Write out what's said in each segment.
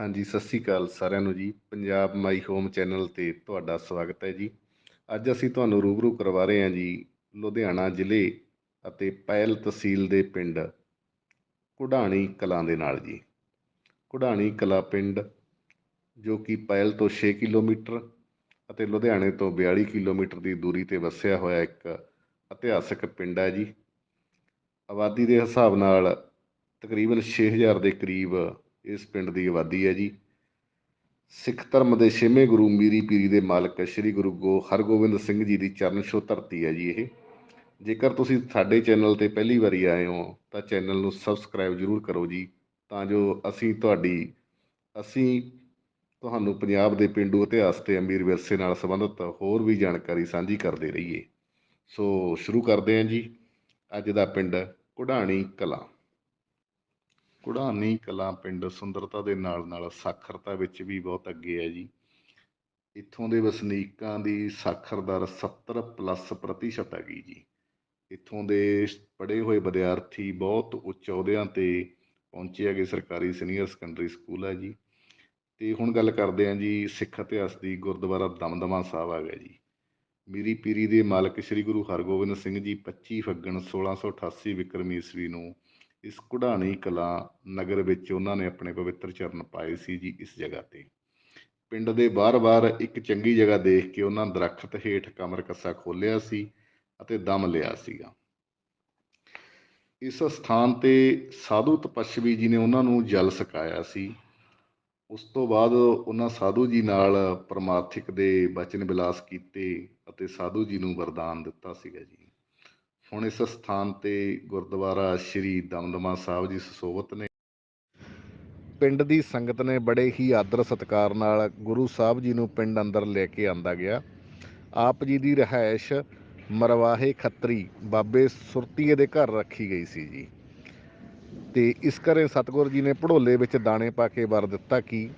ਹਾਂਜੀ, ਸਤਿ ਸ੍ਰੀ ਅਕਾਲ ਸਾਰਿਆਂ ਨੂੰ ਜੀ। ਪੰਜਾਬ ਮਾਈ ਹੋਮ ਚੈਨਲ ਤੇ ਤੁਹਾਡਾ ਸਵਾਗਤ ਹੈ ਜੀ। ਅੱਜ ਅਸੀਂ ਤੁਹਾਨੂੰ ਰੂਬਰੂ ਕਰਵਾ ਰਹੇ ਹਾਂ ਜੀ ਲੁਧਿਆਣਾ ਜ਼ਿਲ੍ਹੇ ਅਤੇ ਪੈਲ ਤਹਿਸੀਲ ਦੇ ਪਿੰਡ ਕੁਢਾਣੀ ਕਲਾਂ ਦੇ ਨਾਲ ਜੀ। ਕੁਢਾਣੀ ਕਲਾ ਪਿੰਡ ਜੋ ਕਿ ਪੈਲ ਤੋਂ 6 ਕਿਲੋਮੀਟਰ ਅਤੇ ਲੁਧਿਆਣੇ ਤੋਂ 42 ਕਿਲੋਮੀਟਰ ਦੀ ਦੂਰੀ ਤੇ ਵਸਿਆ ਹੋਇਆ ਇੱਕ ਇਤਿਹਾਸਕ ਪਿੰਡ ਹੈ ਜੀ। ਆਬਾਦੀ ਦੇ ਹਿਸਾਬ ਨਾਲ ਤਕਰੀਬਨ 6000 ਦੇ ਕਰੀਬ ਇਸ ਪਿੰਡ ਦੀ ਆਬਾਦੀ ਹੈ ਜੀ। ਸਿੱਖ ਧਰਮ ਦੇ ਛੇਵੇਂ ਗੁਰੂ ਮੀਰੀ ਪੀਰੀ ਦੇ ਮਾਲਕ ਸ੍ਰੀ ਗੁਰੂ ਗੋ ਹਰਗੋਬਿੰਦ ਸਿੰਘ ਜੀ ਦੀ ਚਰਨ ਛੋਹ ਧਰਤੀ ਹੈ ਜੀ ਇਹ। ਜੇਕਰ ਤੁਸੀਂ ਸਾਡੇ ਚੈਨਲ ਤੇ ਪਹਿਲੀ ਵਾਰੀ ਆਏ ਹੋ, ਤਾਂ ਚੈਨਲ ਨੂੰ ਸਬਸਕ੍ਰਾਈਬ ਜ਼ਰੂਰ ਕਰੋ ਜੀ, ਤਾਂ ਜੋ ਅਸੀਂ ਤੁਹਾਡੀ, ਅਸੀਂ ਤੁਹਾਨੂੰ ਪੰਜਾਬ ਦੇ ਪਿੰਡੂ ਇਤਿਹਾਸ ਤੇ ਅਮੀਰ ਵਿਰਸੇ ਨਾਲ ਸੰਬੰਧਿਤ ਹੋਰ ਵੀ ਜਾਣਕਾਰੀ ਸਾਂਝੀ ਕਰਦੇ ਰਹੀਏ। ਸੋ ਸ਼ੁਰੂ ਕਰਦੇ ਹਾਂ ਜੀ। ਅੱਜ ਦਾ ਪਿੰਡ ਕੁਢਾਣੀ ਕਲਾਂ। ਕੁਢਾਣੀ ਕਲਾਂ ਪਿੰਡ ਸੁੰਦਰਤਾ ਦੇ ਨਾਲ ਨਾਲ ਸਾਖਰਤਾ ਵਿੱਚ ਵੀ ਬਹੁਤ ਅੱਗੇ ਹੈ ਜੀ। ਇੱਥੋਂ ਦੇ ਵਸਨੀਕਾਂ ਦੀ ਸਾਖਰ ਦਰ 70 ਪਲੱਸ ਪ੍ਰਤੀਸ਼ਤ ਹੈਗੀ ਜੀ। ਇੱਥੋਂ ਦੇ ਪੜ੍ਹੇ ਹੋਏ ਵਿਦਿਆਰਥੀ ਬਹੁਤ ਉੱਚ ਅਹੁਦਿਆਂ ਤੇ ਪਹੁੰਚੇ ਹੈਗੇ ਸਰਕਾਰੀ ਸੀਨੀਅਰ ਸੈਕੰਡਰੀ ਸਕੂਲ ਹੈ ਜੀ। ਤੇ ਹੁਣ ਗੱਲ ਕਰਦੇ ਹਾਂ ਜੀ ਸਿੱਖ ਇਤਿਹਾਸ ਦੀ, ਗੁਰਦੁਆਰਾ ਦਮਦਮਾ ਸਾਹਿਬ ਆ ਗਿਆ ਜੀ। ਮੀਰੀ ਪੀਰੀ ਦੇ ਮਾਲਕ ਸ੍ਰੀ ਗੁਰੂ ਹਰਗੋਬਿੰਦ ਸਿੰਘ ਜੀ 25 ਫੱਗਣ 1688 ਵਿਕਰਮੀ ਈਸਵੀ ਨੂੰ ਇਸ ਕੁਢਾਣੀ ਕਲਾ ਨਗਰ ਵਿੱਚ ਉਹਨਾਂ ਨੇ ਆਪਣੇ ਪਵਿੱਤਰ ਚਰਨ ਪਾਏ ਸੀ ਜੀ ਇਸ ਜਗ੍ਹਾ ਤੇ। ਪਿੰਡ ਦੇ ਬਾਰ-ਬਾਰ ਇੱਕ ਚੰਗੀ ਜਗ੍ਹਾ ਦੇਖ ਕੇ ਉਹਨਾਂ ਦਰਖਤ ਹੇਠ ਕਮਰ ਕੱਸਾ ਖੋਲਿਆ ਸੀ ਅਤੇ ਦਮ ਲਿਆ ਸੀਗਾ। ਇਸ ਸਥਾਨ ਤੇ ਸਾਧੂ ਤਪਸਵੀ ਜੀ ਨੇ ਉਹਨਾਂ ਨੂੰ ਜਲ ਸਕਾਇਆ ਸੀ। ਉਸ ਤੋਂ ਬਾਅਦ ਉਹਨਾਂ ਸਾਧੂ ਜੀ ਨਾਲ ਪਰਮਾਰਥਿਕ ਦੇ ਬਚਨ ਵਿਲਾਸ ਕੀਤੇ ਅਤੇ ਸਾਧੂ ਜੀ ਨੂੰ ਵਰਦਾਨ ਦਿੱਤਾ ਸੀਗਾ ਜੀ। ਹੁਣ ਇਸ ਸਥਾਨ ਤੇ ਗੁਰਦੁਆਰਾ ਸ੍ਰੀ ਦਮਦਮਾ ਸਾਹਿਬ ਜੀ ਸੁਸ਼ੋਭਤ ਨੇ। ਪਿੰਡ ਦੀ ਸੰਗਤ ਨੇ ਬੜੇ ਹੀ ਆਦਰ ਸਤਿਕਾਰ ਨਾਲ ਗੁਰੂ ਸਾਹਿਬ ਜੀ ਨੂੰ ਪਿੰਡ ਅੰਦਰ ਲੈ ਕੇ ਆਂਦਾ ਗਿਆ। ਆਪ ਜੀ ਦੀ ਰਿਹਾਇਸ਼ ਮਰਵਾਹੇ ਖੱਤਰੀ ਬਾਬੇ ਸੁਰਤੀਏ ਦੇ ਘਰ ਰੱਖੀ ਗਈ ਸੀ ਜੀ। ਤੇ ਇਸ ਕਰੇ ਸਤਗੁਰ ਜੀ ਨੇ ਪੜੋਲੇ ਵਿੱਚ ਦਾਣੇ ਪਾ ਕੇ ਵਰ ਦਿੱਤਾ ਕਿ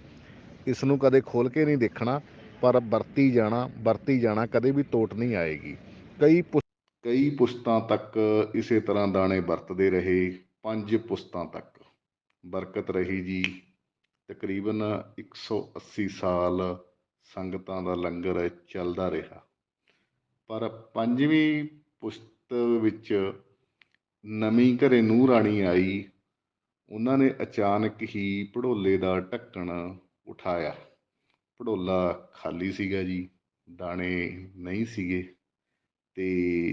ਇਸ ਨੂੰ ਕਦੇ ਖੋਲ ਕੇ ਨਹੀਂ ਦੇਖਣਾ, ਪਰ ਵਰਤੀ ਜਾਣਾ ਵਰਤੀ ਜਾਣਾ ਕਦੇ ਵੀ ਤੋਟ ਨਹੀਂ ਆਏਗੀ। ਕਈ ਕਈ ਪੁਸ਼ਤਾਂ ਤੱਕ ਇਸੇ ਤਰ੍ਹਾਂ ਦਾਣੇ ਵਰਤਦੇ ਰਹੇ, ਪੰਜ ਪੁਸ਼ਤਾਂ ਤੱਕ। ਬਰਕਤ ਰਹੀ ਜੀ। ਤਕਰੀਬਨ 180 ਸਾਲ ਸੰਗਤਾਂ ਦਾ ਲੰਗਰ ਚੱਲਦਾ ਰਿਹਾ। ਪਰ ਪੰਜਵੀਂ ਪੁਸ਼ਤ ਵਿੱਚ ਨਵੀਂ ਘਰੇ ਨੂੰਹ ਰਾਣੀ ਆਈ। ਉਹਨਾਂ ਨੇ ਅਚਾਨਕ ਹੀ ਭੜੋਲੇ ਦਾ ਢੱਕਣ ਉਠਾਇਆ। ਭੜੋਲਾ ਖਾਲੀ ਸੀਗਾ ਜੀ, ਦਾਣੇ ਨਹੀਂ ਸੀਗੇ। ਤੇ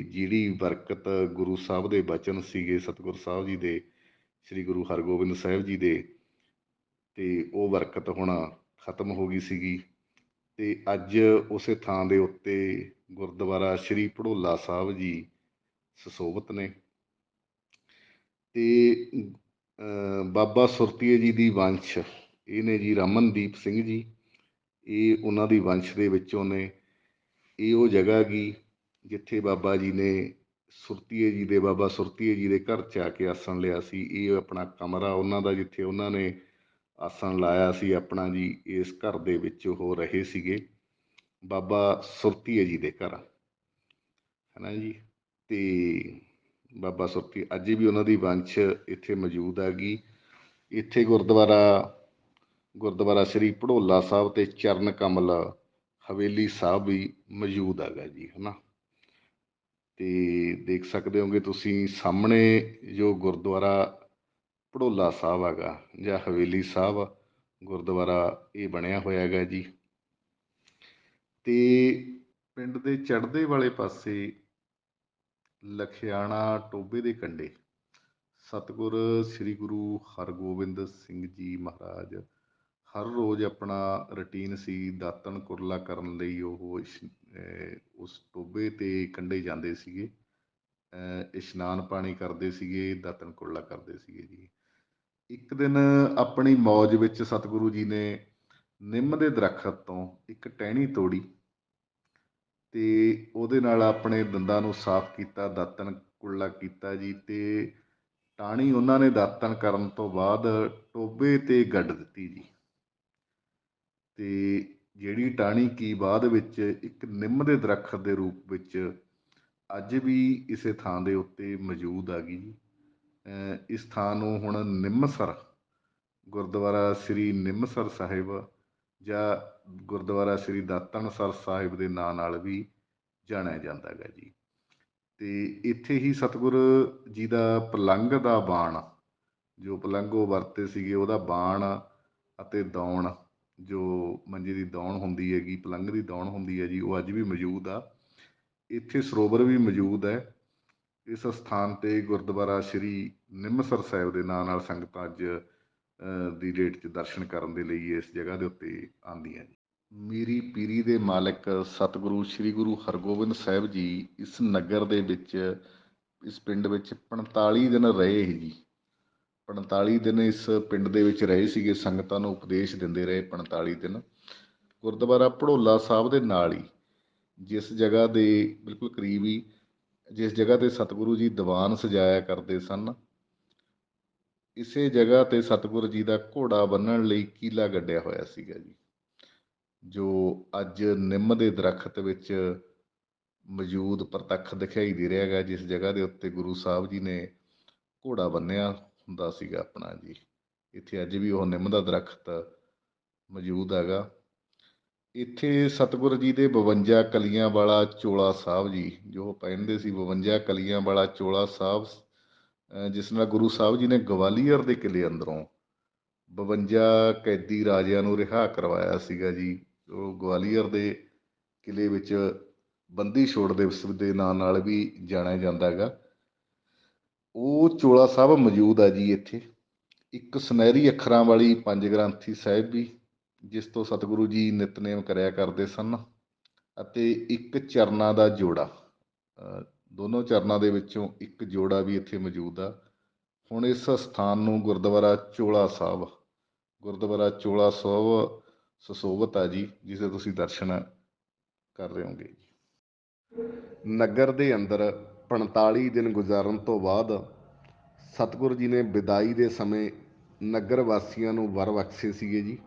ਜਿਹੜੀ ਬਰਕਤ ਗੁਰੂ ਸਾਹਿਬ ਦੇ ਬਚਨ ਸੀਗੇ ਸਤਿਗੁਰ ਸਾਹਿਬ ਜੀ ਦੇ, ਸ੍ਰੀ ਗੁਰੂ ਹਰਗੋਬਿੰਦ ਸਾਹਿਬ ਜੀ ਦੇ, ਤੇ ਉਹ ਬਰਕਤ ਹੁਣ ਖਤਮ ਹੋ ਗਈ ਸੀਗੀ। ਤੇ ਅੱਜ ਉਸੇ ਥਾਂ ਦੇ ਉੱਤੇ ਗੁਰਦੁਆਰਾ ਸ੍ਰੀ ਭੜੋਲਾ ਸਾਹਿਬ ਜੀ ਸਸੋਭਤ ਨੇ। ਤੇ ਬਾਬਾ ਸੁਰਤੀਏ ਜੀ ਦੀ ਵੰਸ਼, ਇਹ ਨੇ ਜੀ ਰਮਨਦੀਪ ਸਿੰਘ ਜੀ, ਇਹ ਉਹਨਾਂ ਦੀ ਵੰਸ਼ ਦੇ ਵਿੱਚੋਂ ਨੇ। ਇਹ ਉਹ ਜਗ੍ਹਾ ਗੀ ਜਿੱਥੇ ਬਾਬਾ ਜੀ ਨੇ ਸੁਰਤੀਏ ਜੀ ਦੇ, ਬਾਬਾ ਸੁਰਤੀਏ ਜੀ ਦੇ ਘਰ ਚ ਆ ਕੇ ਆਸਣ ਲਿਆ ਸੀ, ਇਹ ਆਪਣਾ ਕਮਰਾ ਉਹਨਾਂ ਦਾ ਜਿੱਥੇ ਉਹਨਾਂ ਨੇ ਆਸਣ ਲਾਇਆ ਸੀ, ਆਪਣਾ ਜੀ ਇਸ ਘਰ ਦੇ ਵਿੱਚ ਉਹ ਰਹੇ ਸੀਗੇ, ਬਾਬਾ ਸੁਰਤੀਏ ਜੀ ਦੇ ਘਰ। ਹੈ ਨਾ ਜੀ? ਤੇ ਬਾਬਾ ਸੁਰਤੀ ਅੱਜ ਵੀ ਉਹਨਾਂ ਦੀ ਵੰਸ਼ ਇੱਥੇ ਮੌਜੂਦ ਹੈਗੀ। ਇੱਥੇ ਗੁਰਦੁਆਰਾ ਗੁਰਦੁਆਰਾ ਸ੍ਰੀ ਪੜੋਲਾ ਸਾਹਿਬ ਤੇ ਚਰਨ ਕਮਲ ਹਵੇਲੀ ਸਾਹਿਬ ਵੀ ਮੌਜੂਦ ਹੈਗਾ ਜੀ, ਹਨਾ? ਤੇ ਦੇਖ ਸਕਦੇ ਹੋਗੇ ਤੁਸੀਂ ਸਾਹਮਣੇ ਜੋ ਗੁਰਦੁਆਰਾ ਭੜੋਲਾ ਸਾਹਿਬ ਹੈਗਾ ਜਾਂ ਹਵੇਲੀ ਸਾਹਿਬ, ਗੁਰਦੁਆਰਾ ਇਹ ਬਣਿਆ ਹੋਇਆ ਹੈਗਾ ਜੀ। ਤੇ ਪਿੰਡ ਦੇ ਚੜ੍ਹਦੇ ਵਾਲੇ ਪਾਸੇ ਲਖਿਆਣਾ ਟੋਬੇ ਦੇ ਕੰਢੇ ਸਤਿਗੁਰ ਸ੍ਰੀ ਗੁਰੂ ਹਰਗੋਬਿੰਦ ਸਿੰਘ ਜੀ ਮਹਾਰਾਜ ਹਰ ਰੋਜ਼ ਆਪਣਾ ਰੁਟੀਨ ਸੀ, ਦਾਤਣ ਕੁਰਲਾ ਕਰਨ ਲਈ ਉਹ ਉਸ ਟੋਬੇ ਤੇ ਕੰਢੇ ਜਾਂਦੇ ਸੀਗੇ। ਇਸ਼ਨਾਨ ਪਾਣੀ ਕਰਦੇ ਸੀਗੇ, ਦਾਤਣ ਕੁਰਲਾ ਕਰਦੇ ਸੀਗੇ ਜੀ। ਇੱਕ ਦਿਨ ਆਪਣੀ ਮੌਜ ਵਿੱਚ ਸਤਿਗੁਰੂ ਜੀ ਨੇ ਨਿੰਮ ਦੇ ਦਰਖਤ ਤੋਂ ਇੱਕ ਟਹਿਣੀ ਤੋੜੀ ਤੇ ਉਹਦੇ ਨਾਲ ਆਪਣੇ ਦੰਦਾਂ ਨੂੰ ਸਾਫ਼ ਕੀਤਾ, ਦਾਤਣ ਕੁਰਲਾ ਕੀਤਾ ਜੀ ਤੇ ਟਾਣੀ ਉਹਨਾਂ ਨੇ ਦਾਤਣ ਕਰਨ ਤੋਂ ਬਾਅਦ ਟੋਬੇ ਤੇ ਗੱਡ ਦਿੱਤੀ ਜੀ। ਤੇ ਜਿਹੜੀ ਟਾਹਣੀ ਕੀ ਬਾਅਦ ਵਿੱਚ ਇੱਕ ਨਿੰਮ ਦੇ ਦਰੱਖਤ ਦੇ ਰੂਪ ਵਿੱਚ ਅੱਜ ਵੀ ਇਸੇ ਥਾਂ ਦੇ ਉੱਤੇ ਮੌਜੂਦ ਆ ਗਈ ਜੀ। ਇਸ ਥਾਂ ਨੂੰ ਹੁਣ ਨਿੰਮਸਰ ਗੁਰਦੁਆਰਾ ਸ੍ਰੀ ਨਿੰਮਸਰ ਸਾਹਿਬ ਜਾਂ ਗੁਰਦੁਆਰਾ ਸ੍ਰੀ ਦਾਤਣਸਰ ਸਾਹਿਬ ਦੇ ਨਾਂ ਨਾਲ ਵੀ ਜਾਣਿਆ ਜਾਂਦਾ ਹੈਗਾ ਜੀ। ਤੇ ਇੱਥੇ ਹੀ ਸਤਿਗੁਰ ਜੀ ਦਾ ਪਲੰਗ ਦਾ ਬਾਣ, ਜੋ ਪਲੰਗ ਉਹ ਵਰਤੇ ਸੀਗੇ, ਉਹਦਾ ਬਾਣ ਅਤੇ ਦੌਣ ਜੋ ਮੰਜੇ ਦੀ ਦੌਣ ਹੁੰਦੀ ਹੈਗੀ ਪਲੰਗ ਦੀ ਦੌਣ ਹੁੰਦੀ ਹੈ ਜੀ, ਉਹ ਅੱਜ ਵੀ ਮੌਜੂਦ ਆ। ਇੱਥੇ ਸਰੋਵਰ ਵੀ ਮੌਜੂਦ ਹੈ। ਇਸ ਸਥਾਨ ਤੇ ਗੁਰਦੁਆਰਾ ਸ੍ਰੀ ਨਿੰਮਸਰ ਸਾਹਿਬ ਦੇ ਨਾਂ ਨਾਲ ਸੰਗਤਾਂ ਅੱਜ ਦੀ ਡੇਟ 'ਚ ਦਰਸ਼ਨ ਕਰਨ ਦੇ ਲਈ ਇਸ ਜਗ੍ਹਾ ਦੇ ਉੱਤੇ ਆਉਂਦੀਆਂ ਜੀ। ਮੀਰੀ ਪੀਰੀ ਦੇ ਮਾਲਕ ਸਤਿਗੁਰੂ ਸ੍ਰੀ ਗੁਰੂ ਹਰਗੋਬਿੰਦ ਸਾਹਿਬ ਜੀ ਇਸ ਨਗਰ ਦੇ ਵਿੱਚ, ਇਸ ਪਿੰਡ ਵਿੱਚ 45 ਦਿਨ ਰਹੇ ਜੀ। 45 ਦਿਨ ਇਸ ਪਿੰਡ ਦੇ ਵਿੱਚ ਰਹੇ ਸੀਗੇ, ਸੰਗਤਾਂ ਨੂੰ ਉਪਦੇਸ਼ ਦਿੰਦੇ ਰਹੇ 45 ਦਿਨ। ਗੁਰਦੁਆਰਾ ਭੜੋਲਾ ਸਾਹਿਬ ਦੇ ਨਾਲ ਹੀ, ਜਿਸ ਜਗ੍ਹਾ ਦੇ ਬਿਲਕੁਲ ਕਰੀਬ ਹੀ, ਜਿਸ ਜਗ੍ਹਾ ਤੇ ਸਤਿਗੁਰੂ ਜੀ ਦੀਵਾਨ ਸਜਾਇਆ ਕਰਦੇ ਸਨ, ਇਸੇ ਜਗ੍ਹਾ ਤੇ ਸਤਿਗੁਰੂ ਜੀ ਦਾ ਘੋੜਾ ਬੰਨਣ ਲਈ ਕੀਲਾ ਗੱਡਿਆ ਹੋਇਆ ਸੀਗਾ ਜੀ, ਜੋ ਅੱਜ ਨਿੰਮ ਦੇ ਦਰਖਤ ਵਿੱਚ ਮੌਜੂਦ ਪ੍ਰਤੱਖ ਦਿਖਾਈ ਦੇ ਰਿਹਾ ਹੈਗਾ, ਜਿਸ ਜਗ੍ਹਾ ਦੇ ਉੱਤੇ ਗੁਰੂ ਸਾਹਿਬ ਜੀ ਨੇ ਘੋੜਾ ਬੰਨਿਆ ਹੁੰਦਾ ਸੀਗਾ ਆਪਣਾ ਜੀ। ਇੱਥੇ ਅੱਜ ਵੀ ਉਹ ਨਿੰਮ ਦਾ ਦਰਖਤ ਮੌਜੂਦ ਹੈਗਾ। ਇੱਥੇ ਸਤਿਗੁਰੂ ਜੀ ਦੇ 52 ਕਲੀਆਂ ਵਾਲਾ ਚੋਲਾ ਸਾਹਿਬ ਜੀ, ਜੋ ਪਹਿਨਦੇ ਸੀ 52 ਕਲੀਆਂ ਵਾਲਾ ਚੋਲਾ ਸਾਹਿਬ ਜਿਸ ਨਾਲ ਗੁਰੂ ਸਾਹਿਬ ਜੀ ਨੇ ਗਵਾਲੀਅਰ ਦੇ ਕਿਲੇ ਅੰਦਰੋਂ 52 ਕੈਦੀ ਰਾਜਿਆਂ ਨੂੰ ਰਿਹਾ ਕਰਵਾਇਆ ਸੀਗਾ ਜੀ। ਉਹ ਗਵਾਲੀਅਰ ਦੇ ਕਿਲੇ ਵਿੱਚ ਬੰਦੀ ਛੋੜ ਦਿਵਸ ਦੇ ਨਾਂ ਨਾਲ ਵੀ ਜਾਣਿਆ ਜਾਂਦਾ ਹੈਗਾ। ਉਹ ਚੋਲਾ ਸਾਹਿਬ ਮੌਜੂਦ ਆ ਜੀ ਇੱਥੇ। ਇੱਕ ਸੁਨਹਿਰੀ ਅੱਖਰਾਂ ਵਾਲੀ ਪੰਜ ਗ੍ਰੰਥੀ ਸਾਹਿਬ ਵੀ, ਜਿਸ ਤੋਂ ਸਤਿਗੁਰੂ ਜੀ ਨਿਤਨੇਮ ਕਰਿਆ ਕਰਦੇ ਸਨ ਅਤੇ ਇੱਕ ਚਰਨਾਂ ਦਾ ਜੋੜਾ। ਦੋਨੋਂ ਚਰਨਾਂ ਦੇ ਵਿੱਚੋਂ ਇੱਕ ਜੋੜਾ ਵੀ ਇੱਥੇ ਮੌਜੂਦ ਆ। ਹੁਣ ਇਸ ਸਥਾਨ ਨੂੰ ਗੁਰਦੁਆਰਾ ਚੋਲਾ ਸਾਹਿਬ, ਗੁਰਦੁਆਰਾ ਚੋਲਾ ਸਾਹਿਬ ਸੁਸ਼ੋਭਿਤ ਆ ਜੀ, ਜਿਸੇ ਤੁਸੀਂ ਦਰਸ਼ਨ ਕਰ ਰਹੇ ਹੋਗੇ ਨਗਰ ਦੇ ਅੰਦਰ 45 ਦਿਨ ਗੁਜ਼ਾਰਨ ਤੋਂ ਬਾਅਦ ਸਤਿਗੁਰੂ ਜੀ ਨੇ ਵਿਦਾਈ ਦੇ ਸਮੇਂ ਨਗਰ ਵਾਸੀਆਂ ਨੂੰ ਵਰ ਬਖਸ਼ੇ ਸੀਗੇ ਜੀ।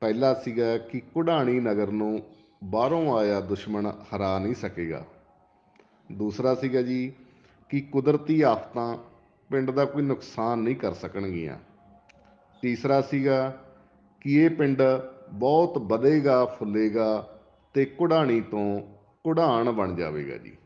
ਪਹਿਲਾ ਸੀਗਾ ਕਿ ਕੁਢਾਣੀ ਨਗਰ ਨੂੰ ਬਾਹਰੋਂ ਆਇਆ ਦੁਸ਼ਮਣ ਹਰਾ ਨਹੀਂ ਸਕੇਗਾ। ਦੂਸਰਾ ਸੀਗਾ ਜੀ ਕਿ ਕੁਦਰਤੀ ਆਫਤਾਂ ਪਿੰਡ ਦਾ ਕੋਈ ਨੁਕਸਾਨ ਨਹੀਂ ਕਰ ਸਕਣਗੀਆਂ। ਤੀਸਰਾ ਸੀਗਾ ਕਿ ਇਹ ਪਿੰਡ ਬਹੁਤ ਵਧੇਗਾ, ਫੁੱਲੇਗਾ ਤੇ ਕੁਢਾਣੀ ਤੋਂ ਕੁਢਾਣ ਬਣ ਜਾਵੇਗਾ ਜੀ।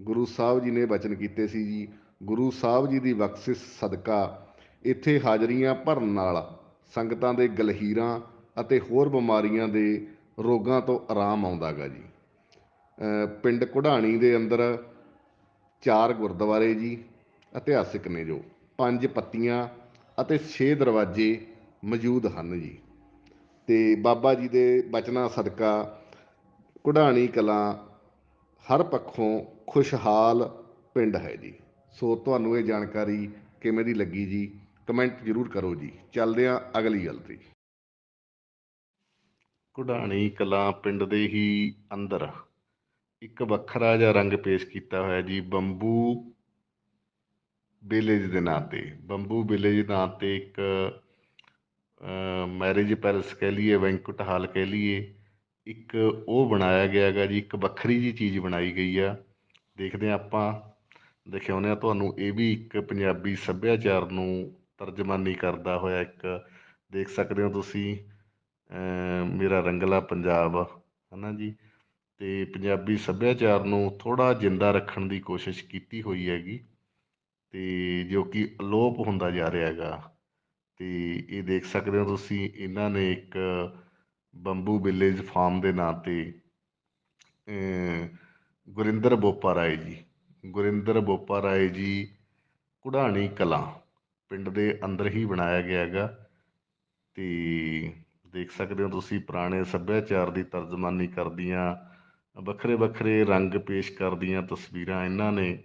ਗੁਰੂ ਸਾਹਿਬ ਜੀ ਨੇ ਬਚਨ ਕੀਤੇ ਸੀ ਜੀ, ਗੁਰੂ ਸਾਹਿਬ ਜੀ ਦੀ ਬਖਸ਼ਿਸ਼ ਸਦਕਾ ਇੱਥੇ ਹਾਜ਼ਰੀਆਂ ਭਰਨ ਨਾਲ ਸੰਗਤਾਂ ਦੇ ਗਲਹੀਰਾਂ ਅਤੇ ਹੋਰ ਬਿਮਾਰੀਆਂ ਦੇ ਰੋਗਾਂ ਤੋਂ ਆਰਾਮ ਆਉਂਦਾਗਾ ਜੀ। ਪਿੰਡ ਕੁਢਾਣੀ ਦੇ ਅੰਦਰ ਚਾਰ ਗੁਰਦੁਆਰੇ ਜੀ, ਇਤਿਹਾਸਿਕ ਨੇ ਜੋ, ਪੰਜ ਪੱਤੀਆਂ ਅਤੇ 6 ਦਰਵਾਜ਼ੇ ਮੌਜੂਦ ਹਨ ਜੀ। ਤੇ ਬਾਬਾ ਜੀ ਦੇ ਬਚਨਾਂ ਸਦਕਾ ਕੁਢਾਣੀ ਕਲਾਂ ਹਰ ਪੱਖੋਂ ਖੁਸ਼ਹਾਲ ਪਿੰਡ ਹੈ ਜੀ। ਸੋ ਤੁਹਾਨੂੰ ਇਹ ਜਾਣਕਾਰੀ ਕਿਵੇਂ ਦੀ ਲੱਗੀ ਜੀ? ਕਮੈਂਟ ਜ਼ਰੂਰ ਕਰੋ ਜੀ। ਚੱਲਦੇ ਹਾਂ ਅਗਲੀ ਗੱਲ ਤੇ। ਕੁਢਾਣੀ ਕਲਾ ਪਿੰਡ ਦੇ ਹੀ ਅੰਦਰ ਇੱਕ ਵੱਖਰਾ ਜਿਹਾ ਰੰਗ ਪੇਸ਼ ਕੀਤਾ ਹੋਇਆ ਜੀ ਬੰਬੂ ਵਿਲੇਜ ਦੇ ਨਾਂ ਤੇ। ਬੰਬੂ ਵਿਲੇਜ ਨਾਂ ਤੇ ਇੱਕ ਮੈਰਿਜ ਪੈਲਸ ਕਹਿ ਲਈਏ, ਵੈਂਕਟ ਹਾਲ ਕਹਿ ਲਈਏ। ਇੱਕ ਉਹ ਬਣਾਇਆ ਗਿਆ ਹੈਗਾ ਜੀ, ਇੱਕ ਵੱਖਰੀ ਜੀ ਚੀਜ਼ ਬਣਾਈ ਗਈ ਆ। ਦੇਖਦੇ ਹਾਂ ਆਪਾਂ, ਦਿਖਾਉਂਦੇ ਹਾਂ ਤੁਹਾਨੂੰ, ਇਹ ਵੀ ਇੱਕ ਪੰਜਾਬੀ ਸੱਭਿਆਚਾਰ ਨੂੰ ਤਰਜਮਾਨੀ ਕਰਦਾ ਹੋਇਆ ਇੱਕ, ਦੇਖ ਸਕਦੇ ਹੋ ਤੁਸੀਂ ਮੇਰਾ ਰੰਗਲਾ ਪੰਜਾਬ, ਹਨਾ ਜੀ? ਤੇ ਪੰਜਾਬੀ ਸੱਭਿਆਚਾਰ ਨੂੰ ਥੋੜਾ ਜਿੰਦਾ ਰੱਖਣ ਦੀ ਕੋਸ਼ਿਸ਼ ਕੀਤੀ ਹੋਈ ਹੈਗੀ, ਤੇ ਜੋ ਕਿ ਅਲੋਪ ਹੁੰਦਾ ਜਾ ਰਿਹਾ ਹੈਗਾ। ਤੇ ਇਹ ਦੇਖ ਸਕਦੇ ਹੋ ਤੁਸੀਂ, ਇਹਨਾਂ ਨੇ ਇੱਕ ਬੰਬੂ ਵਿਲੇਜ ਫਾਰਮ ਦੇ ਨਾਂ ਤੇ ਗੁਰਿੰਦਰ ਬੋਪਾ ਰਾਏ ਜੀ। ਗੁਰਿੰਦਰ ਬੋਪਾ ਰਾਏ ਜੀ ਕੁੜਾਣੀ ਕਲਾਂ, ਪਿੰਡ ਦੇ ਅੰਦਰ ਹੀ ਬਣਾਇਆ ਗਿਆ ਹੈਗਾ। ਤੇ ਦੇਖ ਸਕਦੇ ਹੋ ਤੁਸੀਂ ਪੁਰਾਣੇ ਸੱਭਿਆਚਾਰ ਦੀ ਤਰਜਮਾਨੀ ਕਰਦੀਆਂ, ਵੱਖਰੇ ਵੱਖਰੇ ਰੰਗ ਪੇਸ਼ ਕਰਦੀਆਂ ਤਸਵੀਰਾਂ ਇਹਨਾਂ ਨੇ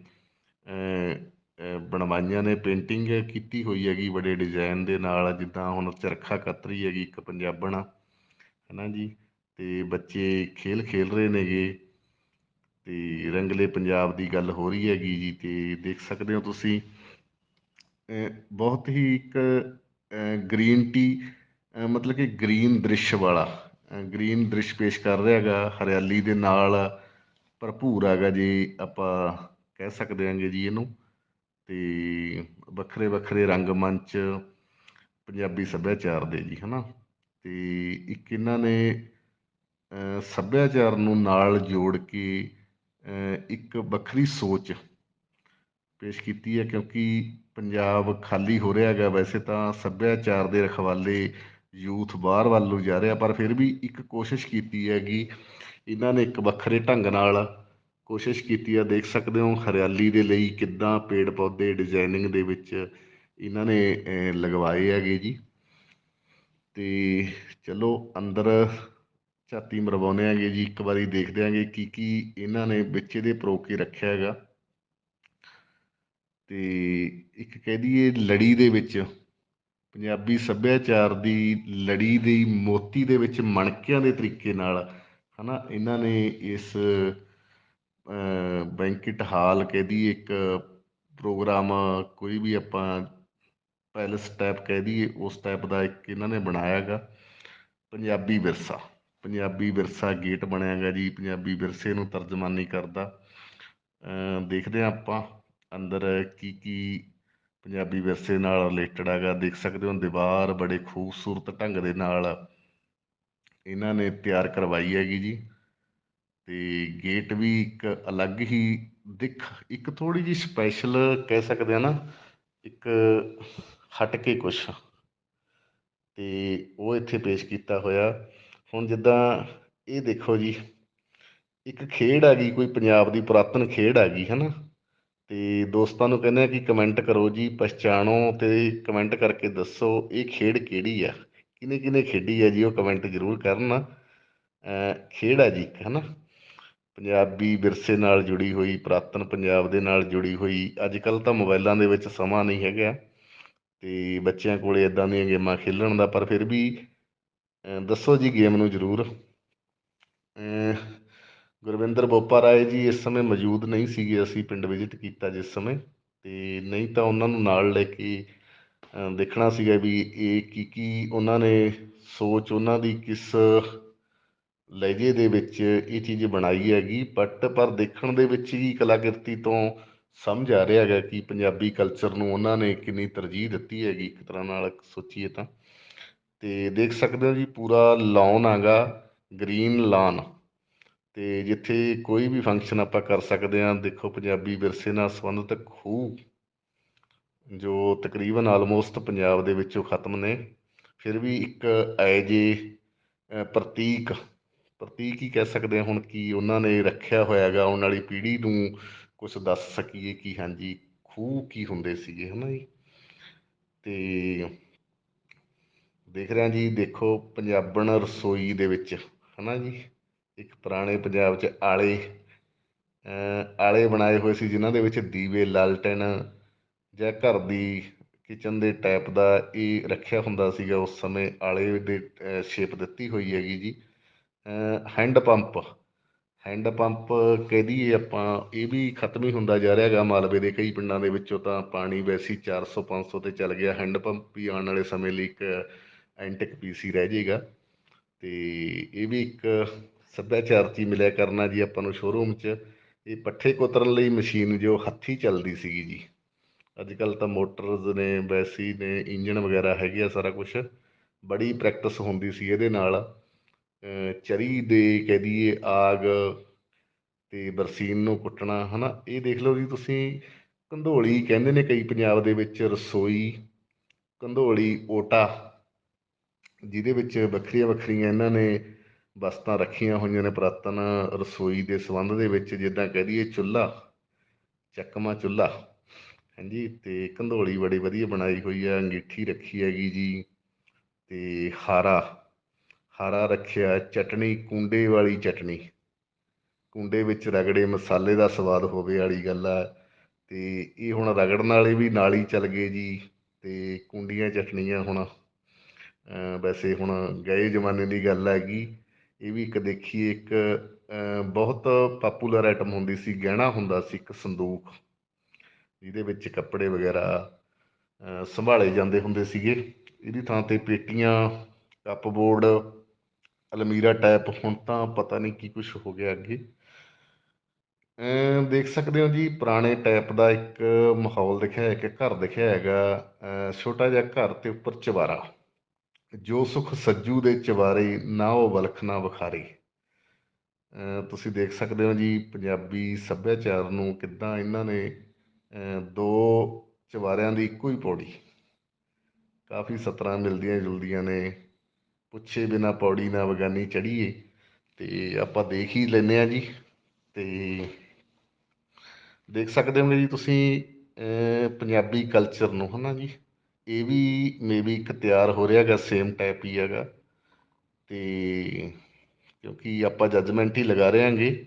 ਬਣਵਾਈਆਂ ਨੇ। ਪੇਂਟਿੰਗ ਕੀਤੀ ਹੋਈ ਹੈਗੀ ਬੜੇ ਡਿਜ਼ਾਈਨ ਦੇ ਨਾਲ, ਜਿੱਦਾਂ ਹੁਣ ਚਰਖਾ ਕਤਰੀ ਹੈਗੀ ਇੱਕ ਪੰਜਾਬਣ। ਹੈਨਾ ਜੀ? ਤੇ ਬੱਚੇ ਖੇਲ ਖੇਲ ਰਹੇ ਨੇਗੇ। ਤੇ ਰੰਗਲੇ ਪੰਜਾਬ ਦੀ ਗੱਲ ਹੋ ਰਹੀ ਹੈਗੀ ਜੀ, ਤੇ ਦੇਖ ਸਕਦੇ ਹੋ ਤੁਸੀਂ। ਬਹੁਤ ਹੀ ਇੱਕ ਗ੍ਰੀਨ ਟੀ ਮਤਲਬ ਕਿ ਗ੍ਰੀਨ ਦ੍ਰਿਸ਼ ਵਾਲਾ ਗ੍ਰੀਨ ਦ੍ਰਿਸ਼ ਪੇਸ਼ ਕਰ ਰਿਹਾ ਹੈਗਾ। ਹਰਿਆਲੀ ਦੇ ਨਾਲ ਭਰਪੂਰ ਹੈਗਾ ਜੀ, ਆਪਾਂ ਕਹਿ ਸਕਦੇ ਹਾਂਗੇ ਜੀ ਇਹਨੂੰ। ਤੇ ਵੱਖਰੇ ਵੱਖਰੇ ਰੰਗ ਮੰਚ ਪੰਜਾਬੀ ਸੱਭਿਆਚਾਰ ਦੇ ਜੀ, ਹਨਾ? ਅਤੇ ਇੱਕ ਇਹਨਾਂ ਨੇ ਸੱਭਿਆਚਾਰ ਨੂੰ ਨਾਲ ਜੋੜ ਕੇ ਇੱਕ ਵੱਖਰੀ ਸੋਚ ਪੇਸ਼ ਕੀਤੀ ਹੈ, ਕਿਉਂਕਿ ਪੰਜਾਬ ਖਾਲੀ ਹੋ ਰਿਹਾ ਹੈਗਾ ਵੈਸੇ ਤਾਂ ਸੱਭਿਆਚਾਰ ਦੇ ਰਖਵਾਲੇ ਯੂਥ ਬਾਹਰ ਵੱਲ ਨੂੰ ਜਾ ਰਿਹਾ, ਪਰ ਫਿਰ ਵੀ ਇੱਕ ਕੋਸ਼ਿਸ਼ ਕੀਤੀ ਹੈਗੀ, ਇਹਨਾਂ ਨੇ ਇੱਕ ਵੱਖਰੇ ਢੰਗ ਨਾਲ ਕੋਸ਼ਿਸ਼ ਕੀਤੀ ਆ, ਦੇਖ ਸਕਦੇ ਹੋ ਹਰਿਆਲੀ ਦੇ ਲਈ ਕਿੱਦਾਂ ਪੇੜ ਪੌਦੇ ਡਿਜ਼ਾਈਨਿੰਗ ਦੇ ਵਿੱਚ ਇਹਨਾਂ ਨੇ ਲਗਵਾਏ ਹੈਗੇ ਜੀ। ਤੇ ਚਲੋ ਅੰਦਰ ਝਾਤੀ ਮਰਵਾਉਂਦੇ ਹੈਗੇ ਜੀ, ਇੱਕ ਵਾਰੀ ਦੇਖਦੇ ਆਂਗੇ ਕੀ ਕੀ ਇਹਨਾਂ ਨੇ ਵਿੱਚ ਇਹਦੇ ਪਰੋ ਕੇ ਰੱਖਿਆ ਹੈਗਾ। ਤੇ ਇੱਕ ਕਹਿ ਦਈਏ ਲੜੀ ਦੇ ਵਿੱਚ, ਪੰਜਾਬੀ ਸੱਭਿਆਚਾਰ ਦੀ ਲੜੀ ਦੀ ਮੋਤੀ ਦੇ ਵਿੱਚ ਮਣਕਿਆਂ ਦੇ ਤਰੀਕੇ ਨਾਲ, ਹਨਾ, ਇਹਨਾਂ ਨੇ ਇਸ ਬੈਂਕਟ ਹਾਲ ਕਹਿ ਦਈਏ ਇੱਕ ਪ੍ਰੋਗਰਾਮ ਕੋਈ ਵੀ ਆਪਾਂ ਪੈਲਸ ਟਾਈਪ ਕਹਿ ਦਈਏ, ਉਸ ਟਾਈਪ ਦਾ ਇੱਕ ਇਹਨਾਂ ਨੇ ਬਣਾਇਆ ਹੈਗਾ ਪੰਜਾਬੀ ਵਿਰਸਾ। ਪੰਜਾਬੀ ਵਿਰਸਾ ਗੇਟ ਬਣਿਆ ਹੈਗਾ ਜੀ, ਪੰਜਾਬੀ ਵਿਰਸੇ ਨੂੰ ਤਰਜਮਾਨੀ ਕਰਦਾ। ਦੇਖਦੇ ਹਾਂ ਆਪਾਂ ਅੰਦਰ ਕੀ ਕੀ ਪੰਜਾਬੀ ਵਿਰਸੇ ਨਾਲ ਰਿਲੇਟਡ ਹੈਗਾ ਦੇਖ ਸਕਦੇ ਹੋ ਦੀਵਾਰ ਬੜੇ ਖੂਬਸੂਰਤ ਢੰਗ ਦੇ ਨਾਲ ਇਹਨਾਂ ਨੇ ਤਿਆਰ ਕਰਵਾਈ ਹੈਗੀ ਜੀ। ਤੇ ਗੇਟ ਵੀ ਇੱਕ ਅਲੱਗ ਹੀ ਦਿੱਖ, ਇੱਕ ਥੋੜੀ ਜਿਹੀ ਸਪੈਸ਼ਲ ਕਹਿ ਸਕਦੇ ਆ ਨਾ, ਇੱਕ ਹਟ ਕੇ ਕੁਛ। ਤੇ ਉਹ ਇੱਥੇ ਪੇਸ਼ ਕੀਤਾ ਹੋਇਆ। ਹੁਣ ਜਿੱਦਾਂ ਇਹ ਦੇਖੋ ਜੀ, ਇੱਕ ਖੇਡ ਆ ਗਈ, ਕੋਈ ਪੰਜਾਬ ਦੀ ਪੁਰਾਤਨ ਖੇਡ ਆ ਗਈ ਹੈ ਨਾ ਤੇ ਦੋਸਤਾਂ ਨੂੰ ਕਹਿੰਦੇ ਆ ਕਿ ਕਮੈਂਟ ਕਰੋ ਜੀ, ਪਛਾਣੋ ਤੇ ਕਮੈਂਟ ਕਰਕੇ ਦੱਸੋ ਇਹ ਖੇਡ ਕਿਹੜੀ ਆ? ਕਿਨੇ ਕਿਨੇ ਖੇਡੀ ਆ ਜੀ, ਉਹ ਕਮੈਂਟ ਜ਼ਰੂਰ ਕਰਨ। ਖੇਡ ਆ ਜੀ ਇੱਕ ਹੈ ਨਾ ਪੰਜਾਬੀ ਵਿਰਸੇ ਨਾਲ ਜੁੜੀ ਹੋਈ, ਪੁਰਾਤਨ ਪੰਜਾਬ ਦੇ ਨਾਲ ਜੁੜੀ ਹੋਈ। ਅੱਜ ਕੱਲ ਤਾਂ ਮੋਬਾਈਲਾਂ ਦੇ ਵਿੱਚ ਸਮਾਂ ਨਹੀਂ ਹੈਗਾ। ਤੇ ਬੱਚਿਆਂ ਕੋਲੇ ਇਦਾਂ ਦੀਆਂ ਗੇਮਾਂ ਖੇਲਣ ਦਾ, ਪਰ ਫਿਰ ਵੀ ਦੱਸੋ ਜੀ ਗੇਮ ਨੂੰ ਜ਼ਰੂਰ। ਗੁਰਵਿੰਦਰ ਬੋਪਾ ਰਾਏ ਜੀ ਇਸ ਸਮੇਂ ਮੌਜੂਦ ਨਹੀਂ ਸੀਗੇ, ਅਸੀਂ ਪਿੰਡ ਵਿਜ਼ਿਟ ਕੀਤਾ ਜਿਸ ਸਮੇਂ, ਤੇ ਨਹੀਂ ਤਾਂ ਉਹਨਾਂ ਨੂੰ ਨਾਲ ਲੈ ਕੇ ਦੇਖਣਾ ਸੀਗਾ ਵੀ ਇਹ ਕੀ ਕੀ ਉਹਨਾਂ ਨੇ ਸੋਚ, ਉਹਨਾਂ ਦੀ ਕਿਸ ਲਹਿਜੇ ਦੇ ਵਿੱਚ ਇਹ ਚੀਜ਼ ਬਣਾਈ ਹੈਗੀ ਬਟ ਪਰ ਦੇਖਣ ਦੇ ਵਿੱਚ ਹੀ ਕਲਾਕ੍ਰਿਤੀ ਤੋਂ ਸਮਝ ਆ ਰਿਹਾ ਹੈਗਾ ਕਿ ਪੰਜਾਬੀ ਕਲਚਰ ਨੂੰ ਉਹਨਾਂ ਨੇ ਕਿੰਨੀ ਤਰਜੀਹ ਦਿੱਤੀ ਹੈਗੀ ਇੱਕ ਤਰ੍ਹਾਂ ਨਾਲ ਸੋਚੀਏ ਤਾਂ। ਤੇ ਦੇਖ ਸਕਦੇ ਹੋ ਜੀ, ਪੂਰਾ ਲਾਨ ਹੈਗਾ ਗ੍ਰੀਨ ਲਾਨ ਤੇ ਜਿੱਥੇ ਕੋਈ ਵੀ ਫੰਕਸ਼ਨ ਆਪਾਂ ਕਰ ਸਕਦੇ ਹਾਂ, ਦੇਖੋ ਪੰਜਾਬੀ ਵਿਰਸੇ ਨਾਲ ਸੰਬੰਧਿਤ ਖੂਹ, ਜੋ ਤਕਰੀਬਨ ਆਲਮੋਸਟ ਪੰਜਾਬ ਦੇ ਵਿੱਚੋਂ ਖਤਮ ਨੇ। ਫਿਰ ਵੀ ਇੱਕ ਐਜੇ ਪ੍ਰਤੀਕ ਪ੍ਰਤੀਕ ਹੀ ਕਹਿ ਸਕਦੇ ਹਾਂ ਹੁਣ ਕੀ ਉਹਨਾਂ ਨੇ ਰੱਖਿਆ ਹੋਇਆ ਹੈਗਾ, ਆਉਣ ਵਾਲੀ ਪੀੜ੍ਹੀ ਨੂੰ ਕੁਝ ਦੱਸ ਸਕੀਏ ਕਿ ਹਾਂਜੀ, ਖੂਹ ਕੀ ਹੁੰਦੇ ਸੀਗੇ, ਹਨਾ ਜੀ? ਤੇ ਦੇਖ ਰਿਹਾ ਜੀ, ਦੇਖੋ ਪੰਜਾਬਣ ਰਸੋਈ ਦੇ ਵਿੱਚ, ਹਨਾ ਜੀ? ਇੱਕ ਪੁਰਾਣੇ ਪੰਜਾਬ 'ਚ ਆਲੇ ਆਲੇ ਬਣਾਏ ਹੋਏ ਸੀ, ਜਿਨ੍ਹਾਂ ਦੇ ਵਿੱਚ ਦੀਵੇ, ਲਾਲਟੈਨ ਜਾਂ ਘਰ ਦੀ ਕਿਚਨ ਦੇ ਟਾਈਪ ਦਾ ਇਹ ਰੱਖਿਆ ਹੁੰਦਾ ਸੀਗਾ, ਉਸ ਸਮੇਂ ਆਲੇ ਦੇ ਸ਼ੇਪ ਦਿੱਤੀ ਹੋਈ ਹੈਗੀ ਜੀ। ਹੈਂਡ ਪੰਪ ਹੈਂਡ ਪੰਪ ਕਹਿ ਦਈਏ ਆਪਾਂ, ਇਹ ਵੀ ਖਤਮ ਹੀ ਹੁੰਦਾ ਜਾ ਰਿਹਾ ਹੈਗਾ ਮਾਲਵੇ ਦੇ ਕਈ ਪਿੰਡਾਂ ਦੇ ਵਿੱਚੋਂ ਤਾਂ ਪਾਣੀ ਵੈਸੇ ਹੀ 400 500 ਤੇ ਚੱਲ ਗਿਆ। ਹੈਂਡ ਪੰਪ ਵੀ ਆਉਣ ਵਾਲੇ ਸਮੇਂ ਲਈ ਇੱਕ ਐਂਟਿਕ ਪੀਸੀ ਰਹਿ ਜਾਏਗਾ। ਤੇ ਇਹ ਵੀ ਇੱਕ ਸੱਭਿਆਚਾਰ 'ਚ ਹੀ ਮਿਲਿਆ ਕਰਨਾ ਜੀ ਆਪਾਂ ਨੂੰ ਸ਼ੋਰੂਮ 'ਚ। ਇਹ ਪੱਠੇ ਕੁਤਰਨ ਲਈ ਮਸ਼ੀਨ ਜੋ ਹੱਥੀਂ ਚੱਲਦੀ ਸੀਗੀ ਜੀ। ਅੱਜ ਕੱਲ੍ਹ ਤਾਂ ਮੋਟਰਸ ਨੇ, ਵੈਸੀ ਨੇ ਇੰਜਣ ਵਗੈਰਾ ਹੈਗੇ ਆ ਸਾਰਾ ਕੁਝ ਬੜੀ ਪ੍ਰੈਕਟਿਸ ਹੁੰਦੀ ਸੀ ਇਹਦੇ ਨਾਲ। ਚਰੀ ਦੇ ਕਹਿ ਦਈਏ ਆਗ ਤੇ ਬਰਸੀਨ ਨੂੰ ਕੁੱਟਣਾ, ਹਨਾ? ਇਹ ਦੇਖ ਲਓ ਜੀ ਤੁਸੀਂ, ਕੰਧੋਲੀ ਕਹਿੰਦੇ ਨੇ ਕਈ ਪੰਜਾਬ ਦੇ ਵਿੱਚ ਰਸੋਈ, ਕੰਧੋਲੀ ਓਟਾ, ਜਿਹਦੇ ਵਿੱਚ ਵੱਖਰੀਆਂ ਵੱਖਰੀਆਂ ਇਹਨਾਂ ਨੇ ਵਸਤਾਂ ਰੱਖੀਆਂ ਹੋਈਆਂ ਨੇ ਪੁਰਾਤਨ ਰਸੋਈ ਦੇ ਸੰਬੰਧ ਦੇ ਵਿੱਚ, ਜਿੱਦਾਂ ਕਹਿ ਦਈਏ ਚੁੱਲ੍ਹਾ, ਚੱਕਮਾ ਚੁੱਲ੍ਹਾ, ਹਾਂਜੀ? ਤੇ ਕੰਧੋਲੀ ਬੜੀ ਵਧੀਆ ਬਣਾਈ ਹੋਈ ਹੈ ਅੰਗੀਠੀ ਰੱਖੀ ਹੈਗੀ ਜੀ, ਤੇ ਹਾਰਾ ਹਾਰਾ ਰੱਖਿਆ ਚਟਣੀ, ਕੁੰਡੇ ਵਾਲੀ ਚਟਣੀ। ਕੁੰਡੇ ਵਿੱਚ ਰਗੜੇ ਮਸਾਲੇ ਦਾ ਸਵਾਦ ਹੋਵੇ ਵਾਲੀ ਗੱਲ ਆ। ਤੇ ਇਹ ਹੁਣ ਰਗੜਨ ਵਾਲੇ ਵੀ ਨਾਲ ਹੀ ਚੱਲ ਗਏ ਜੀ, ਤੇ ਕੁੰਡੀਆਂ ਚਟਣੀਆਂ ਹੁਣ ਵੈਸੇ ਹੁਣ ਗਏ ਜ਼ਮਾਨੇ ਦੀ ਗੱਲ ਹੈਗੀ। ਇਹ ਵੀ ਇੱਕ ਦੇਖੀਏ, ਇੱਕ ਬਹੁਤ ਪਾਪੂਲਰ ਆਈਟਮ ਹੁੰਦੀ ਸੀ, ਗਹਿਣਾ ਹੁੰਦਾ ਸੀ, ਇੱਕ ਸੰਦੂਕ। ਜਿਹਦੇ ਵਿੱਚ ਕੱਪੜੇ ਵਗੈਰਾ ਸੰਭਾਲੇ ਜਾਂਦੇ ਹੁੰਦੇ ਸੀਗੇ। ਇਹਦੀ ਥਾਂ ਤੇ ਪੇਟੀਆਂ ਕੱਪਬੋਰਡ ਅਲਮੀਰਾ ਟਾਈਪ ਹੁਣ ਤਾਂ ਪਤਾ ਨਹੀਂ ਕੀ ਕੁਝ ਹੋ ਗਿਆ ਅੱਗੇ। ਦੇਖ ਸਕਦੇ ਹੋ ਜੀ, ਪੁਰਾਣੇ ਟੈਪ ਦਾ ਇੱਕ ਮਾਹੌਲ ਦਿਖਿਆ ਹੈ ਕਿ ਘਰ ਦਿਖਿਆ ਹੈਗਾ। ਛੋਟਾ ਜਿਹਾ ਘਰ ਤੇ ਉੱਪਰ ਚਵਾਰਾ ਜੋ ਸੁਖ ਸੱਜੂ ਦੇ ਚਵਾਰੇ ਨਾ ਉਹ ਵਲਖ, ਨਾ ਵਿਖਾਰੇ। ਤੁਸੀਂ ਦੇਖ ਸਕਦੇ ਹੋ ਜੀ, ਪੰਜਾਬੀ ਸੱਭਿਆਚਾਰ ਨੂੰ ਕਿੱਦਾਂ ਇਹਨਾਂ ਨੇ ਦੋ ਚਵਾਰਿਆਂ ਦੀ ਇੱਕੋ ਹੀ ਪੌੜੀ। ਕਾਫੀ ਸਤਰਾਂ ਮਿਲਦੀਆਂ ਜੁਲਦੀਆਂ ਨੇ। ਪੁੱਛੇ ਬਿਨਾ ਪੌੜੀ ਨਾ ਵਗਾਨੀ ਚੜੀਏ ਤੇ ਆਪਾਂ ਦੇਖ ਹੀ ਲੈਨੇ ਆ ਜੀ। ਤੇ ਦੇਖ ਸਕਦੇ ਹੋਗੇ ਜੀ ਤੁਸੀਂ ਪੰਜਾਬੀ ਕਲਚਰ ਨੂੰ, ਹਨਾ ਜੀ? ਇਹ ਵੀ ਮੇਬੀ ਇੱਕ ਤਿਆਰ ਹੋ ਰਿਹਾ ਹੈਗਾ ਸੇਮ ਟਾਈਪ ਹੀ ਹੈਗਾ। ਤੇ ਕਿਉਂਕਿ ਆਪਾਂ ਜੱਜਮੈਂਟ ਹੀ ਲਗਾ ਰਹੇ ਹਾਂਗੇ।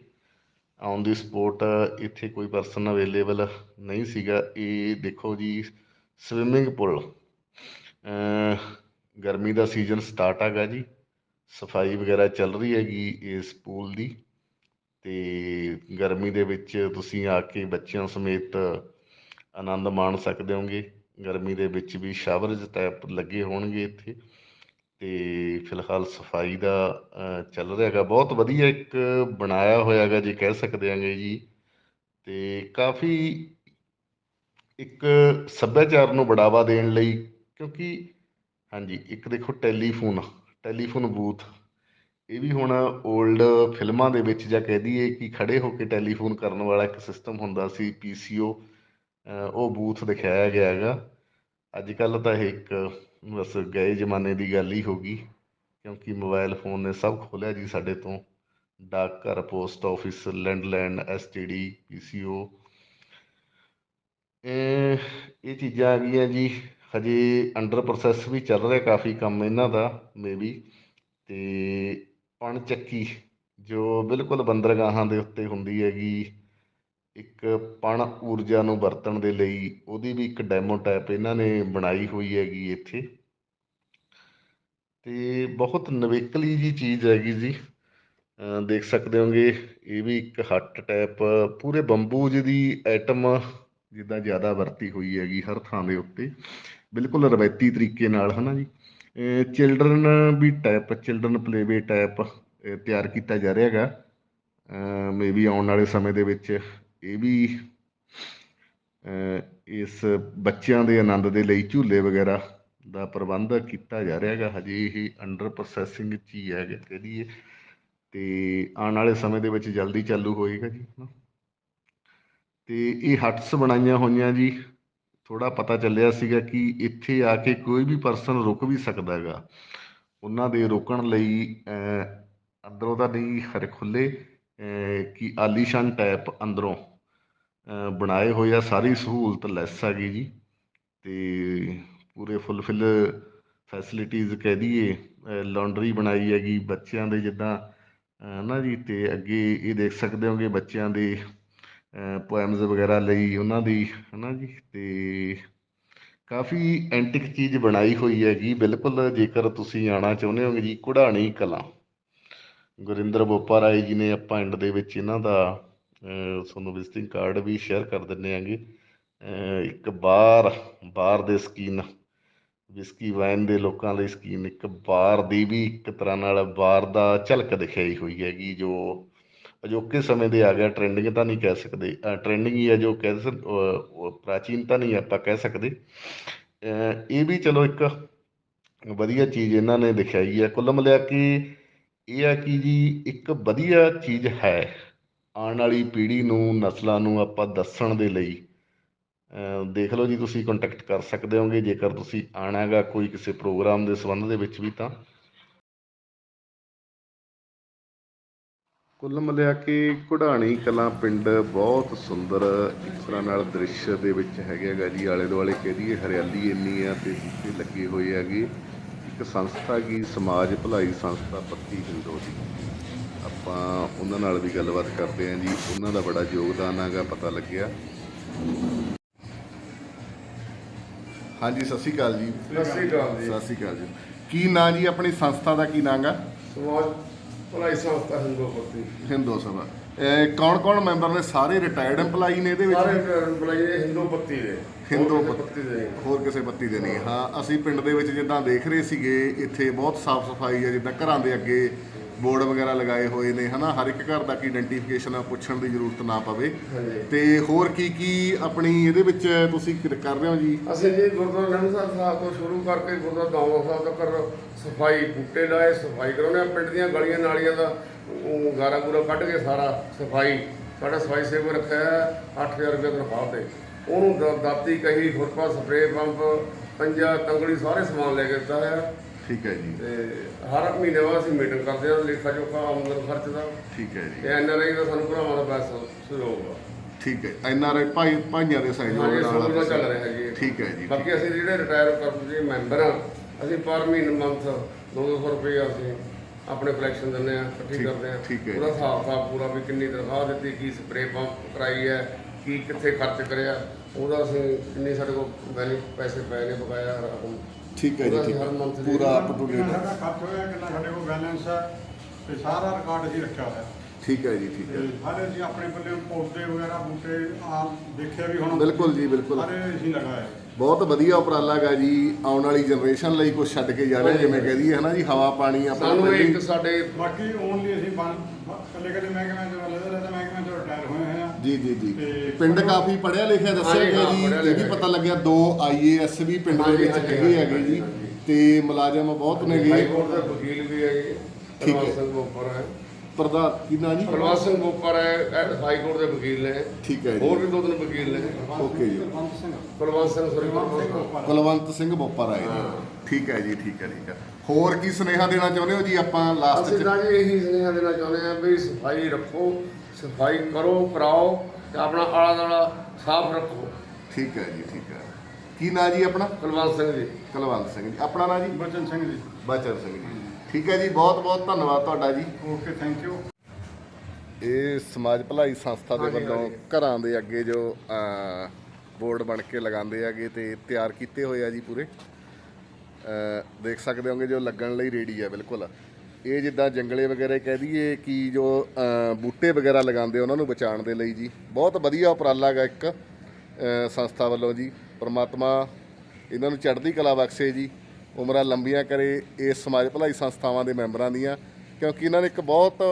ਔਨ ਦੀ ਸਪੋਟ ਇੱਥੇ ਕੋਈ ਪਰਸਨ ਅਵੇਲੇਬਲ ਨਹੀਂ ਸੀਗਾ। ਇਹ ਦੇਖੋ ਜੀ ਸਵਿਮਿੰਗ ਪੂਲ ਗਰਮੀ ਦਾ ਸੀਜ਼ਨ ਸਟਾਰਟ ਹੈਗਾ ਜੀ। ਸਫ਼ਾਈ ਵਗੈਰਾ ਚੱਲ ਰਹੀ ਹੈਗੀ ਇਸ ਪੂਲ ਦੀ। ਤੇ ਗਰਮੀ ਦੇ ਵਿੱਚ ਤੁਸੀਂ ਆ ਕੇ ਬੱਚਿਆਂ ਸਮੇਤ ਆਨੰਦ ਮਾਣ ਸਕਦੇ ਹੋਗੇ। ਗਰਮੀ ਦੇ ਵਿੱਚ ਵੀ ਸ਼ਾਵਰਜ ਟੈਪ ਲੱਗੇ ਹੋਣਗੇ ਇੱਥੇ। ਤੇ ਫਿਲਹਾਲ ਸਫ਼ਾਈ ਦਾ ਚੱਲ ਰਿਹਾ ਹੈਗਾ। ਬਹੁਤ ਵਧੀਆ ਇੱਕ ਬਣਾਇਆ ਹੋਇਆ ਹੈਗਾ ਜੇ ਕਹਿ ਸਕਦੇ ਆਂਗੇ ਜੀ। ਤੇ ਕਾਫੀ ਇੱਕ ਸੱਭਿਆਚਾਰ ਨੂੰ ਬੜਾਵਾ ਦੇਣ ਲਈ ਕਿਉਂਕਿ ਹਾਂਜੀ, ਇੱਕ ਦੇਖੋ ਟੈਲੀਫੋਨ ਟੈਲੀਫੋਨ ਬੂਥ। ਇਹ ਵੀ ਹੁਣ 올ਡ ਫਿਲਮਾਂ ਦੇ ਵਿੱਚ ਜਾਂ ਕਹਿ ਦਈਏ ਕਿ ਖੜੇ ਹੋ ਕੇ ਟੈਲੀਫੋਨ ਕਰਨ ਵਾਲਾ ਇੱਕ ਸਿਸਟਮ ਹੁੰਦਾ ਸੀ, ਪੀਸੀਓ ਉਹ ਬੂਥ ਦਿਖਾਇਆ ਗਿਆ ਹੈਗਾ। ਅੱਜ ਕੱਲ ਤਾਂ ਇਹ ਇੱਕ ਬਸ ਗਏ ਜ਼ਮਾਨੇ ਦੀ ਗੱਲ ਹੀ ਹੋ ਗਈ, ਕਿਉਂਕਿ ਮੋਬਾਈਲ ਫੋਨ ਨੇ ਸਭ ਖੋਲਿਆ ਜੀ ਸਾਡੇ ਤੋਂ। ਡਾਕ ਘਰ, post office, landline STD PCO. ਇਹ ਇਹ ਚੀਜ਼ਾਂ ਆ ਗਈਆਂ ਜੀ। ਹਜੇ ਅੰਡਰ ਪ੍ਰੋਸੈਸ ਵੀ ਚੱਲ ਰਿਹਾ ਕਾਫੀ ਕੰਮ ਇਹਨਾਂ ਦਾ ਮੇਬੀ ਤੇ ਪਣਚੱਕੀ, ਜੋ ਬਿਲਕੁਲ ਬੰਦਰਗਾਹਾਂ ਦੇ ਉੱਤੇ ਹੁੰਦੀ ਹੈਗੀ, ਇੱਕ ਪਣ ਊਰਜਾ ਨੂੰ ਵਰਤਣ ਦੇ ਲਈ ਉਹਦੀ ਵੀ ਇੱਕ ਡੈਮੋ ਟਾਈਪ ਇਹਨਾਂ ਨੇ ਬਣਾਈ ਹੋਈ ਹੈਗੀ ਇੱਥੇ। ਤੇ ਬਹੁਤ ਨਵੇਕਲੀ ਜੀ ਚੀਜ਼ ਹੈਗੀ ਜੀ। ਦੇਖ ਸਕਦੇ ਹੋਗੇ, ਇਹ ਵੀ ਇੱਕ ਹੱਟ ਟਾਈਪ ਪੂਰੇ ਬੰਬੂ ਜਿਹਦੀ ਆਈਟਮ ਜਿੱਦਾਂ ਜ਼ਿਆਦਾ ਵਰਤੀ ਹੋਈ ਹੈਗੀ ਹਰ ਥਾਂ ਦੇ ਉੱਤੇ। ਬਿਲਕੁਲ ਰਵਾਇਤੀ ਤਰੀਕੇ ਨਾਲ, ਹਨਾ ਜੀ? ਚਿਲਡਰਨ ਵੀ ਟਾਈਪ ਚਿਲਡਰਨ ਪਲੇਵੇ ਟਾਈਪ ਤਿਆਰ ਕੀਤਾ ਜਾ ਰਿਹਾ ਹੈਗਾ। ਮੇਬੀ ਆਉਣ ਵਾਲੇ ਸਮੇਂ ਦੇ ਵਿੱਚ ਇਹ ਵੀ ਇਸ ਬੱਚਿਆਂ ਦੇ ਆਨੰਦ ਦੇ ਲਈ ਝੂਲੇ ਵਗੈਰਾ ਦਾ ਪ੍ਰਬੰਧ ਕੀਤਾ ਜਾ ਰਿਹਾ ਹੈਗਾ। ਹਜੇ ਇਹ ਅੰਡਰ ਪ੍ਰੋਸੈਸਿੰਗ 'ਚ ਹੀ ਹੈ, ਕਹਿ ਲਈਏ ਤੇ ਆਉਣ ਵਾਲੇ ਸਮੇਂ ਦੇ ਵਿੱਚ ਜਲਦੀ ਚਾਲੂ ਹੋਏਗਾ ਜੀ, ਹਨਾ? ਤੇ ਇਹ ਹਟਸ ਬਣਾਈਆਂ ਹੋਈਆਂ ਜੀ। ਥੋੜਾ ਪਤਾ ਚੱਲਿਆ ਸੀਗਾ ਕਿ ਇੱਥੇ ਆ ਕੇ ਕੋਈ ਵੀ ਪਰਸਨ ਰੁਕ ਵੀ ਸਕਦਾ ਹੈਗਾ। ਉਹਨਾਂ ਦੇ ਰੋਕਣ ਲਈ ਅੰਦਰੋਂ ਤਾਂ ਨਹੀਂ ਹਰ ਖੁੱਲੇ ਕਿ ਆਲੀਸ਼ਾਨ ਟੈਪ ਅੰਦਰੋਂ ਬਣਾਏ ਹੋਏ ਆ ਸਾਰੀ ਸਹੂਲਤ ਲੈਸ ਹੈਗੀ ਜੀ। ਤੇ ਪੂਰੇ ਫੁੱਲਫਿਲ ਫੈਸਿਲਿਟੀਜ਼ ਕਹਿ ਦਈਏ ਲਾਂਡਰੀ ਬਣਾਈ ਹੈਗੀ ਬੱਚਿਆਂ ਦੇ ਜਿੱਦਾਂ ਅਹ, ਨਾ ਜੀ ਤੇ ਅੱਗੇ ਇਹ ਦੇਖ ਸਕਦੇ ਹੋਗੇ ਬੱਚਿਆਂ ਦੇ ਪੋਇਮਸ ਵਗੈਰਾ ਲਈ ਉਹਨਾਂ ਦੀ, ਹਨਾ ਜੀ? ਤੇ ਕਾਫੀ ਐਂਟਿਕ ਚੀਜ਼ ਬਣਾਈ ਹੋਈ ਹੈਗੀ। ਬਿਲਕੁਲ ਜੇਕਰ ਤੁਸੀਂ ਆਣਾ ਚਾਹੁੰਦੇ ਹੋਗੇ ਜੀ, ਕੁੜਾਣੀ ਕਲਾਂ। ਗੁਰਿੰਦਰ ਬੋਪਾ ਰਾਏ ਜੀ ਨੇ ਆਪਾਂ ਐਂਡ ਦੇ ਵਿੱਚ ਇਹਨਾਂ ਦਾ ਤੁਹਾਨੂੰ ਵਿਜ਼ਿਟਿੰਗ ਕਾਰਡ ਵੀ ਸ਼ੇਅਰ ਕਰ ਦਿੰਨੇ ਆਂਗੇ ਇੱਕ ਬਾਰ ਬਾਰ ਦੇ ਸਕੀਨ ਵਿਸਕੀ ਵਾਈਨ ਦੇ ਲੋਕਾਂ ਲਈ ਸਕੀਨ ਇੱਕ ਬਾਰ ਦੀ ਵੀ ਇੱਕ ਤਰ੍ਹਾਂ ਨਾਲ ਬਾਰ ਦਾ ਝਲਕ ਦਿਖਾਈ ਹੋਈ ਹੈਗੀ, ਜੋ ਅਜੋਕੇ ਸਮੇਂ ਦੇ ਆ ਗਿਆ ਟ੍ਰੈਂਡਿੰਗ ਤਾਂ ਨਹੀਂ ਕਹਿ ਸਕਦੇ। ਟ੍ਰੈਂਡਿੰਗ ਹੀ ਹੈ ਜੋ ਕਹਿ ਸਕ ਅਹ, ਉਹ ਪ੍ਰਾਚੀਨਤਾ ਨਹੀਂ ਆਪਾਂ ਕਹਿ ਸਕਦੇ। ਇਹ ਵੀ ਚਲੋ ਇੱਕ ਵਧੀਆ ਚੀਜ਼ ਇਹਨਾਂ ਨੇ ਦਿਖਾਈ ਹੈ। ਕੁੱਲ ਮਿਲਾ ਕੇ ਇਹ ਆ ਕਿ ਜੀ ਇੱਕ ਵਧੀਆ ਚੀਜ਼ ਹੈ ਆਉਣ ਵਾਲੀ ਪੀੜ੍ਹੀ ਨੂੰ ਨਸਲਾਂ ਨੂੰ ਆਪਾਂ ਦੱਸਣ ਦੇ ਲਈ। ਦੇਖ ਲਓ ਜੀ ਤੁਸੀਂ ਕੰਟੈਕਟ ਕਰ ਸਕਦੇ ਹੋਗੇ। ਜੇਕਰ ਤੁਸੀਂ ਆਉਣਾ ਹੈਗਾ ਕੋਈ ਕਿਸੇ ਪ੍ਰੋਗਰਾਮ ਦੇ ਸੰਬੰਧ ਦੇ ਵਿੱਚ ਵੀ ਤਾਂ। ਕੁੱਲ ਮਿਲਾ ਕੇ ਘੁੜਾਣੀ ਕਲਾਂ ਪਿੰਡ ਬਹੁਤ ਸੁੰਦਰ ਇੱਕ ਤਰ੍ਹਾਂ ਨਾਲ ਦ੍ਰਿਸ਼ ਦੇ ਵਿੱਚ ਹੈਗਾ ਹੈਗਾ ਜੀ। ਆਲੇ ਦੁਆਲੇ ਕਹਿ ਦਈਏ ਹਰਿਆਲੀ ਇੰਨੀ ਆ ਤੇ ਬੂਟੇ ਲੱਗੇ ਹੋਏ ਹੈਗੇ ਇੱਕ ਸੰਸਥਾ ਕੀ ਸਮਾਜ ਭਲਾਈ ਸੰਸਥਾ ਪੱਤੀ ਹਿੰਦੋ ਦੀ। ਆਪਾਂ ਉਹਨਾਂ ਨਾਲ ਵੀ ਗੱਲਬਾਤ ਕਰਦੇ ਹਾਂ ਜੀ। ਉਹਨਾਂ ਦਾ ਬੜਾ ਯੋਗਦਾਨ ਹੈਗਾ ਪਤਾ ਲੱਗਿਆ। ਹਾਂਜੀ ਸਤਿ ਸ਼੍ਰੀ ਅਕਾਲ ਜੀ। ਸਤਿ ਸ੍ਰੀ ਅਕਾਲ ਜੀ। ਸਤਿ ਸ਼੍ਰੀ ਅਕਾਲ ਜੀ। ਕੀ ਨਾਂ ਜੀ ਆਪਣੀ ਸੰਸਥਾ ਦਾ ਕੀ ਨਾਂ ਗਾ ਸਮਾਜ ਭਲਾਈ ਸੰਸਥਾ ਹਿੰਦੂਪਤੀ ਹਿੰਦੂ ਸਭਾ। ਕੌਣ ਕੌਣ ਮੈਂਬਰ ਨੇ? ਸਾਰੇ ਰਿਟਾਇਰਡ EMPLOYE ਨੇ ਇਹਦੇ ਵਿੱਚ? ਸਾਰੇ ਬੁਲਾਈਏ ਹਿੰਦੂਪਤੀ ਦੇ। ਹਿੰਦੂ ਹੋਰ ਕਿਸੇ ਪੱਤੀ ਦੇ। ਹੋਰ ਕਿਸੇ ਪੱਤੀ ਦੇ ਨਹੀਂ। ਹਾਂ ਅਸੀਂ ਪਿੰਡ ਦੇ ਵਿੱਚ ਜਿੱਦਾਂ ਦੇਖ ਰਹੇ ਸੀਗੇ ਇੱਥੇ ਬਹੁਤ ਸਾਫ਼ ਸਫ਼ਾਈ ਹੈ ਜਿੱਦਾਂ ਘਰਾਂ ਦੇ ਅੱਗੇ ਬੋਰਡ ਵਗੈਰਾ ਲਗਾਏ ਹੋਏ ਨੇ ਹਨਾ? ਹਰ ਇੱਕ ਘਰ ਦਾ ਕੀ ਆਇਡੈਂਟੀਫਿਕੇਸ਼ਨ ਪੁੱਛਣ ਦੀ ਜ਼ਰੂਰਤ ਨਾ ਪਵੇ। ਤੇ ਹੋਰ ਕੀ ਕੀ ਆਪਣੀ ਇਹਦੇ ਵਿੱਚ ਤੁਸੀਂ ਕਰ ਰਹੇ ਹੋ ਜੀ? ਅਸੀਂ ਜੀ ਗੁਰਦੁਆਰਾ ਨੰਦਸਰ ਸਾਹਿਬ ਤੋਂ ਸ਼ੁਰੂ ਕਰਕੇ ਗੁਰਦੁਆਰਾ ਦੌਲਾ ਸਾਹਿਬ ਤੱਕ ਸਫ਼ਾਈ ਬੂਟੇ ਲਾਏ ਸਫ਼ਾਈ ਕਰਾਉਂਦੇ ਆ। ਪਿੰਡ ਦੀਆਂ ਗਲੀਆਂ ਨਾਲੀਆਂ ਦਾ ਉਹ ਗਾਰਾ ਗੂਰਾ ਕੱਢ ਕੇ ਸਾਰਾ ਸਫ਼ਾਈ ਸਾਡਾ ਸਫ਼ਾਈ ਸੇਵਕ ਰੱਖਿਆ ਹੈ 8000 ਰੁਪਏ ਤਨਖਾਹ ਤੇ। ਉਹਨੂੰ ਦਾਤੀ ਕਹੀ ਖੁਰਪਾ ਸਪਰੇ ਪੰਪ ਪੰਜਾ ਤੰਗੜੀ ਸਾਰੇ ਸਮਾਨ ਲੈ ਕੇ ਦਿੱਤਾ ਹੈ ਠੀਕ ਹੈ ਜੀ। ਤੇ ਹਰ ਮਹੀਨੇ ਬਾਅਦ ਅਸੀਂ ਮੀਟਿੰਗ ਕਰਦੇ ਹਾਂ ਲੇਖਾ ਜੋਖਾ ਆਮਦਨ ਖਰਚ ਦਾ। ਠੀਕ ਹੈ ਜੀ। ਤੇ ਐਨਆਰਆਈ ਦਾ ਸਾਨੂੰ ਭਰਾਵਾਂ ਦਾ ਪੈਸਾ ਸਹਿਯੋਗ ਆ। ਠੀਕ ਹੈ ਐਨ ਆਰ ਆਈ ਭਾਈ ਭਾਈਆਂ ਦੇ ਸਹਿਯੋਗ ਨਾਲ ਚੱਲ ਰਿਹਾ ਜੀ। ਠੀਕ ਹੈ ਜੀ ਬਾਕੀ ਅਸੀਂ ਜਿਹੜੇ ਰਿਟਾਇਰ ਕਰਦੇ ਮੈਂਬਰ ਆ ਅਸੀਂ ਪਰ ਮਹੀਨੇ ਮੰਥ 200 ਰੁਪਏ ਅਸੀਂ ਆਪਣੇ ਕਲੈਕਸ਼ਨ ਦਿੰਦੇ ਆ ਇਕੱਠੀ ਕਰਦੇ ਆ ਪੂਰਾ ਹਿਸਾਬ ਕਿਤਾਬ ਪੂਰਾ ਵੀ ਕਿੰਨੀ ਤਨਖਾਹ ਦਿੱਤੀ ਕੀ ਸਪਰੇ ਪੰਪ ਕਰਾਈ ਹੈ ਕੀ ਕਿੱਥੇ ਖਰਚ ਕਰਿਆ ਉਹਦਾ ਅਸੀਂ ਕਿੰਨੀ ਸਾਡੇ ਕੋਲ ਪੈਸੇ ਪਏ ਨੇ ਬਕਾਇਆ ਰਕਮ। ਠੀਕ ਹੈ ਜੀ ਠੀਕ ਹੈ। ਪੂਰਾ ਅਪ ਟੂ ਕਿੰਨਾ ਡੇਟ ਸਾਡਾ ਖਰਚ ਹੋਇਆ ਕਿੰਨਾ ਸਾਡੇ ਕੋਲ ਬੈਲੈਂਸ ਹੈ ਤੇ ਸਾਰਾ ਰਿਕਾਰਡ ਅਸੀਂ ਰੱਖਿਆ ਹੋਇਆ। ਠੀਕ ਹੈ ਜੀ ਠੀਕ ਹੈ। ਸਾਰੇ ਅਸੀਂ ਆਪਣੇ ਪੱਲੇ ਪੌਦੇ ਵਗੈਰਾ ਬੂਟੇ ਆ ਦੇਖਿਆ ਵੀ ਹੁਣ। ਬਿਲਕੁਲ ਜੀ ਬਿਲਕੁਲ। ਸਾਰੇ ਅਸੀਂ ਲਗਾਏ। ਬਹੁਤ ਵਧੀਆ ਉਪਰਾਲਾ ਗਾ ਜੀ ਆਉਣ ਵਾਲੀ ਜਨਰੇਸ਼ਨ ਲਈ ਕੁਝ ਛੱਡ ਕੇ ਜਾ ਰਹੇ ਜਿਵੇਂ ਕਹਿ ਦਈਏ ਹਨਾ ਜੀ ਹਵਾ ਪਾਣੀ ਆਪਣਾ ਸਾਨੂੰ ਇੱਕ ਸਾਡੇ ਬਾਕੀ ਓਨਲੀ ਅਸੀਂ ਬਣ ਕੱਲੇ ਕੱਲੇ ਮਹਿਕਮੇ ਚ ਲੱਗੇ ਰਹਿੰਦੇ ਮਹਿਕਮੇ ਜੀ ਜੀ ਜੀ। ਤੇ ਪਿੰਡ ਕਾਫੀ ਪੜਿਆ ਲਿਖਿਆ ਦੱਸਿਆ ਹਾਂਜੀ, ਗਿਆ ਹਾਂ, ਜੀ ਪੜ੍ਹਿਆ ਇਹ ਵੀ ਲਿਖਿਆ। ਪਤਾ ਲੱਗਿਆ ਦੋ ਆਈਏਐਸ ਵੀ ਪਿੰਡ ਦੇ ਹਾਂਜੀ, ਵਿੱਚ ਹਾਂਜੀ, ਹੈਗੇ ਹੈਗੇ ਜੀ ਹਾਂਜੀ। ਤੇ ਮੁਲਾਜ਼ਮ ਬਹੁਤ ਹਾਈ ਨੇਗੇ ਕੋਰਟ ਦੇ ਵਕੀਲ ਵੀ ਹੈ ਜੀ ਠੀਕ ਹੈ। ਪ੍ਰਵਾਸ ਸਿੰਘ ਬੋਪਰ ਹੈ। ਪ੍ਰਧਾਨ ਕਿੰਨਾ ਜੀ? ਪ੍ਰਵਾਸ ਸਿੰਘ ਬੋਪਰ ਹੈ ਇਹ ਹਾਈ ਕੋਰਟ ਦੇ ਵਕੀਲ ਨੇ। ਠੀਕ ਹੈ ਹੋਰ ਜੀ ਵੀ ਦੋ ਤਿੰਨ ਵਕੀਲ ਨੇ। ਓਕੇ ਜੀ। ਸਿੰਘ। ਪ੍ਰਵਾਸ ਸੋਰੀ ਉੱਪਰ ਕੁਲਵੰਤ ਸਿੰਘ ਬੋਪਰ ਆਏ ਜੀ ਠੀਕ ਹੈ ਜੀ ਠੀਕ ਹੈ ਠੀਕ ਹੈ। ਹੋਰ ਕੀ ਸੁਨੇਹਾ ਦੇਣਾ ਚਾਹੁੰਦੇ ਹੋ ਜੀ ਆਪਾਂ ਲਾਸਟ ਅਸੀਂ ਚ? ਤਾਂ ਜੀ ਇਹੀ ਸੁਨੇਹਾ ਦੇਣਾ ਚਾਹੁੰਦੇ ਹਾਂ ਵੀ ਸਫ਼ਾਈ ਰੱਖੋ। ਸਫ਼ਾਈ ਕਰੋ ਕਰਾਓ ਤੇ ਆਪਣਾ ਆਲਾ ਦਾਲਾ ਸਾਫ਼ ਰੱਖੋ। ਠੀਕ ਹੈ ਜੀ ਠੀਕ ਹੈ। ਕੀ ਨਾਂ ਜੀ ਆਪਣਾ? ਕੁਲਵੰਤ ਸਿੰਘ ਜੀ। ਕੁਲਵੰਤ ਸਿੰਘ ਜੀ। ਆਪਣਾ ਨਾਂ ਜੀ? ਬਚਨ ਸਿੰਘ ਜੀ। ਬਚਨ ਸਿੰਘ ਜੀ। ਠੀਕ ਹੈ ਜੀ ਬਹੁਤ ਬਹੁਤ ਧੰਨਵਾਦ ਤੁਹਾਡਾ ਜੀ। Okay thank you. ਇਹ ਸਮਾਜ ਭਲਾਈ ਸੰਸਥਾ ਦੇ ਵੱਲੋਂ। ਘਰਾਂ ਦੇ ਅੱਗੇ ਜੋ ਬੋਰਡ ਬਣ ਕੇ ਲਗਾਉਂਦੇ ਹੈਗੇ ਤੇ ਤਿਆਰ ਕੀਤੇ ਹੋਏ ਆ ਜੀ ਪੂਰੇ। ਦੇਖ ਸਕਦੇ ਹੋਗੇ ਜੋ ਲੱਗਣ ਲਈ ਰੈਡੀ ਹੈ ਬਿਲਕੁਲ। ਇਹ ਜਿੱਦਾਂ ਜੰਗਲੇ ਵਗੈਰੇ ਕਹਿ ਦਈਏ ਕਿ ਜੋ ਬੂਟੇ ਵਗੈਰਾ ਲਗਾਉਂਦੇ ਉਹਨਾਂ ਨੂੰ ਬਚਾਉਣ ਦੇ ਲਈ ਜੀ। ਬਹੁਤ ਵਧੀਆ ਉਪਰਾਲਾ ਗਾ ਇੱਕ ਸੰਸਥਾ ਵੱਲੋਂ ਜੀ। ਪ੍ਰਮਾਤਮਾ ਇਹਨਾਂ ਨੂੰ ਚੜ੍ਹਦੀ ਕਲਾ ਬਖਸ਼ੇ ਜੀ। ਉਮਰਾਂ ਲੰਬੀਆਂ ਕਰੇ ਇਸ ਸਮਾਜ ਭਲਾਈ ਸੰਸਥਾਵਾਂ ਦੇ ਮੈਂਬਰਾਂ ਦੀਆਂ, ਕਿਉਂਕਿ ਇਹਨਾਂ ਨੇ ਇੱਕ ਬਹੁਤ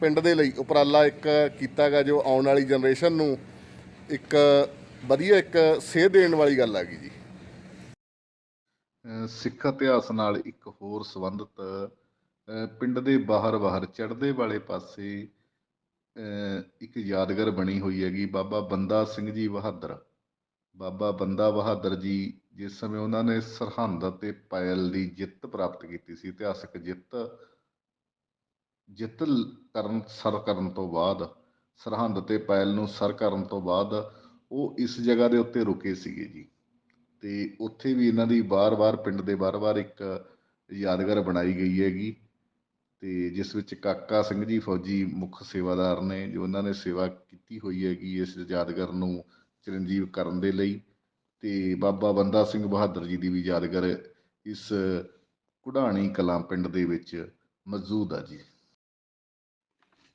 ਪਿੰਡ ਦੇ ਲਈ ਉਪਰਾਲਾ ਇੱਕ ਕੀਤਾ ਗਾ ਜੋ ਆਉਣ ਵਾਲੀ ਜਨਰੇਸ਼ਨ ਨੂੰ ਇੱਕ ਵਧੀਆ ਇੱਕ ਸੇਧ ਦੇਣ ਵਾਲੀ ਗੱਲ ਆ ਗਈ ਜੀ ਸਿੱਖ ਇਤਿਹਾਸ ਨਾਲ ਇੱਕ ਹੋਰ ਸੰਬੰਧਿਤ ਪਿੰਡ ਦੇ ਬਾਹਰ ਬਾਹਰ ਚੜ੍ਹਦੇ ਵਾਲੇ ਪਾਸੇ ਇੱਕ ਯਾਦਗਾਰ ਬਣੀ ਹੋਈ ਹੈਗੀ, ਬਾਬਾ ਬੰਦਾ ਸਿੰਘ ਜੀ ਬਹਾਦਰ। ਬਾਬਾ ਬੰਦਾ ਬਹਾਦਰ ਜੀ ਜਿਸ ਸਮੇਂ ਉਹਨਾਂ ਨੇ ਸਰਹੰਦ ਅਤੇ ਪਾਇਲ ਦੀ ਜਿੱਤ ਪ੍ਰਾਪਤ ਕੀਤੀ ਸੀ, ਇਤਿਹਾਸਕ ਜਿੱਤ ਜਿੱਤ ਕਰਨ, ਸਰ ਕਰਨ ਤੋਂ ਬਾਅਦ, ਸਰਹੰਦ ਤੇ ਪਾਇਲ ਨੂੰ ਸਰ ਕਰਨ ਤੋਂ ਬਾਅਦ ਉਹ ਇਸ ਜਗ੍ਹਾ ਦੇ ਉੱਤੇ ਰੁਕੇ ਸੀਗੇ ਜੀ। ਤੇ ਉੱਥੇ ਵੀ ਇਹਨਾਂ ਦੀ ਬਾਰ-ਬਾਰ ਪਿੰਡ ਦੇ ਬਾਰ-ਬਾਰ ਇੱਕ ਯਾਦਗਾਰ ਬਣਾਈ ਗਈ ਹੈਗੀ। ਤੇ ਜਿਸ ਵਿੱਚ ਕਾਕਾ ਸਿੰਘ ਜੀ ਫੌਜੀ ਮੁੱਖ ਸੇਵਾਦਾਰ ਨੇ, ਜੋ ਉਹਨਾਂ ਨੇ ਸੇਵਾ ਕੀਤੀ ਹੋਈ ਹੈਗੀ ਇਸ ਯਾਦਗਾਰ ਨੂੰ ਚਰਨਜੀਵ ਕਰਨ ਦੇ ਲਈ ਤੇ ਬਾਬਾ ਬੰਦਾ ਸਿੰਘ ਬਹਾਦਰ ਜੀ ਦੀ ਵੀ ਯਾਦਗਾਰ ਇਸ ਕੁਢਾਣੀ ਕਲਾਂ ਪਿੰਡ ਦੇ ਵਿੱਚ ਮੌਜੂਦ ਆ ਜੀ।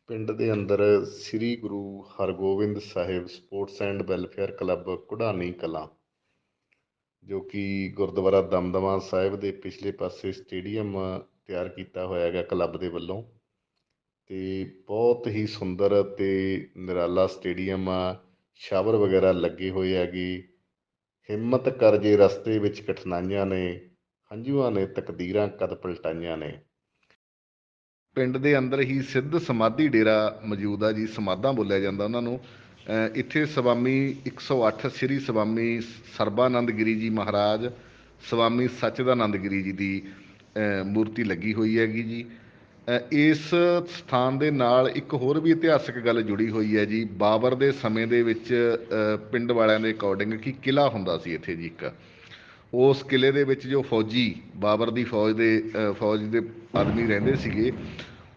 ਪਿੰਡ ਦੇ ਅੰਦਰ Shri Guru Hargobind Sahib sports and welfare club Kudhani Kalan, ਜੋ ਕਿ ਗੁਰਦੁਆਰਾ ਦਮਦਮਾ ਸਾਹਿਬ ਦੇ ਪਿਛਲੇ ਪਾਸੇ ਸਟੇਡੀਅਮ ਤਿਆਰ ਕੀਤਾ ਹੋਇਆ ਹੈਗਾ ਕਲੱਬ ਦੇ ਵੱਲੋਂ। ਤੇ ਬਹੁਤ ਹੀ ਸੁੰਦਰ ਤੇ ਨਿਰਾਲਾ ਸਟੇਡੀਅਮ ਆ। ਸ਼ਾਵਰ ਵਗੈਰਾ ਲੱਗੇ ਹੋਏ ਹੈਗੇ। ਹਿੰਮਤ ਕਰ ਜੇ ਰਸਤੇ ਵਿੱਚ ਕਠਿਨਾਈਆਂ ਨੇ, ਹੰਝੂਆਂ ਨੇ, ਤਕਦੀਰਾਂ ਕਦ ਪਲਟਾਈਆਂ ਨੇ। ਪਿੰਡ ਦੇ ਅੰਦਰ ਹੀ ਸਿੱਧ ਸਮਾਧੀ ਡੇਰਾ ਮੌਜੂਦ ਆ ਜੀ, ਸਮਾਧਾਂ ਬੋਲਿਆ ਜਾਂਦਾ ਉਹਨਾਂ ਨੂੰ। ਅਹ ਇੱਥੇ ਸਵਾਮੀ 108 ਸ੍ਰੀ ਸਵਾਮੀ ਸਰਬਾਨੰਦ ਗਿਰੀ ਜੀ ਮਹਾਰਾਜ, ਸਵਾਮੀ ਸੱਚਦਾਨੰਦ ਗਿਰੀ ਜੀ ਦੀ ਮੂਰਤੀ ਲੱਗੀ ਹੋਈ ਹੈਗੀ ਜੀ। ਇਸ ਸਥਾਨ ਦੇ ਨਾਲ ਇੱਕ ਹੋਰ ਵੀ ਇਤਿਹਾਸਕ ਗੱਲ ਜੁੜੀ ਹੋਈ ਹੈ ਜੀ। ਬਾਬਰ ਦੇ ਸਮੇਂ ਦੇ ਵਿੱਚ ਪਿੰਡ ਵਾਲਿਆਂ ਦੇ ਅਕੋਰਡਿੰਗ ਕਿ ਕਿਲਾ ਹੁੰਦਾ ਸੀ ਇੱਥੇ ਜੀ ਇੱਕ। ਉਸ ਕਿਲੇ ਦੇ ਵਿੱਚ ਜੋ ਫੌਜੀ, ਬਾਬਰ ਦੀ ਫੌਜ ਦੇ ਫੌਜ ਦੇ ਆਦਮੀ ਰਹਿੰਦੇ ਸੀਗੇ,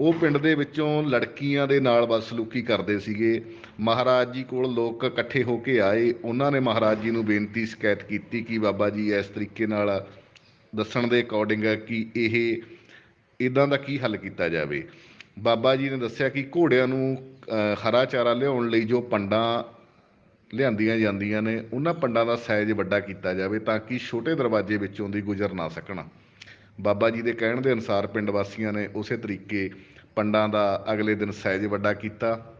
ਉਹ ਪਿੰਡ ਦੇ ਵਿੱਚੋਂ ਲੜਕੀਆਂ ਦੇ ਨਾਲ ਬਦਸਲੂਕੀ ਕਰਦੇ ਸੀਗੇ। ਮਹਾਰਾਜ ਜੀ ਕੋਲ ਲੋਕ ਇਕੱਠੇ ਹੋ ਕੇ ਆਏ। ਉਹਨਾਂ ਨੇ ਮਹਾਰਾਜ ਜੀ ਨੂੰ ਬੇਨਤੀ, ਸ਼ਿਕਾਇਤ ਕੀਤੀ ਕਿ ਬਾਬਾ ਜੀ, ਇਸ ਤਰੀਕੇ ਨਾਲ ਦੱਸਣ ਦੇ ਅਕੋਰਡਿੰਗ ਕਿ ਇਹ ਇਦਾਂ ਦਾ ਕੀ ਹੱਲ ਕੀਤਾ ਜਾਵੇ। ਬਾਬਾ ਜੀ ਨੇ ਦੱਸਿਆ ਕਿ ਘੋੜਿਆਂ ਨੂੰ ਹਰਾ ਚਾਰਾ ਲਿਆਉਣ ਲਈ ਜੋ ਪੰਡਾਂ ਲਿਆਂਦੀਆਂ ਜਾਂਦੀਆਂ ਨੇ, ਉਹਨਾਂ ਪੰਡਾਂ ਦਾ ਸਾਈਜ਼ ਵੱਡਾ ਕੀਤਾ ਜਾਵੇ ਤਾਂ ਕਿ ਛੋਟੇ ਦਰਵਾਜ਼ੇ ਵਿੱਚੋਂ ਦੀ ਗੁਜ਼ਰ ਨਾ ਸਕਣ। ਬਾਬਾ ਜੀ ਦੇ ਕਹਿਣ ਦੇ ਅਨੁਸਾਰ ਪਿੰਡ ਵਾਸੀਆਂ ਨੇ ਉਸੇ ਤਰੀਕੇ ਪੰਡਾਂ ਦਾ ਅਗਲੇ ਦਿਨ ਸਹਿਜ ਵੱਡਾ ਕੀਤਾ।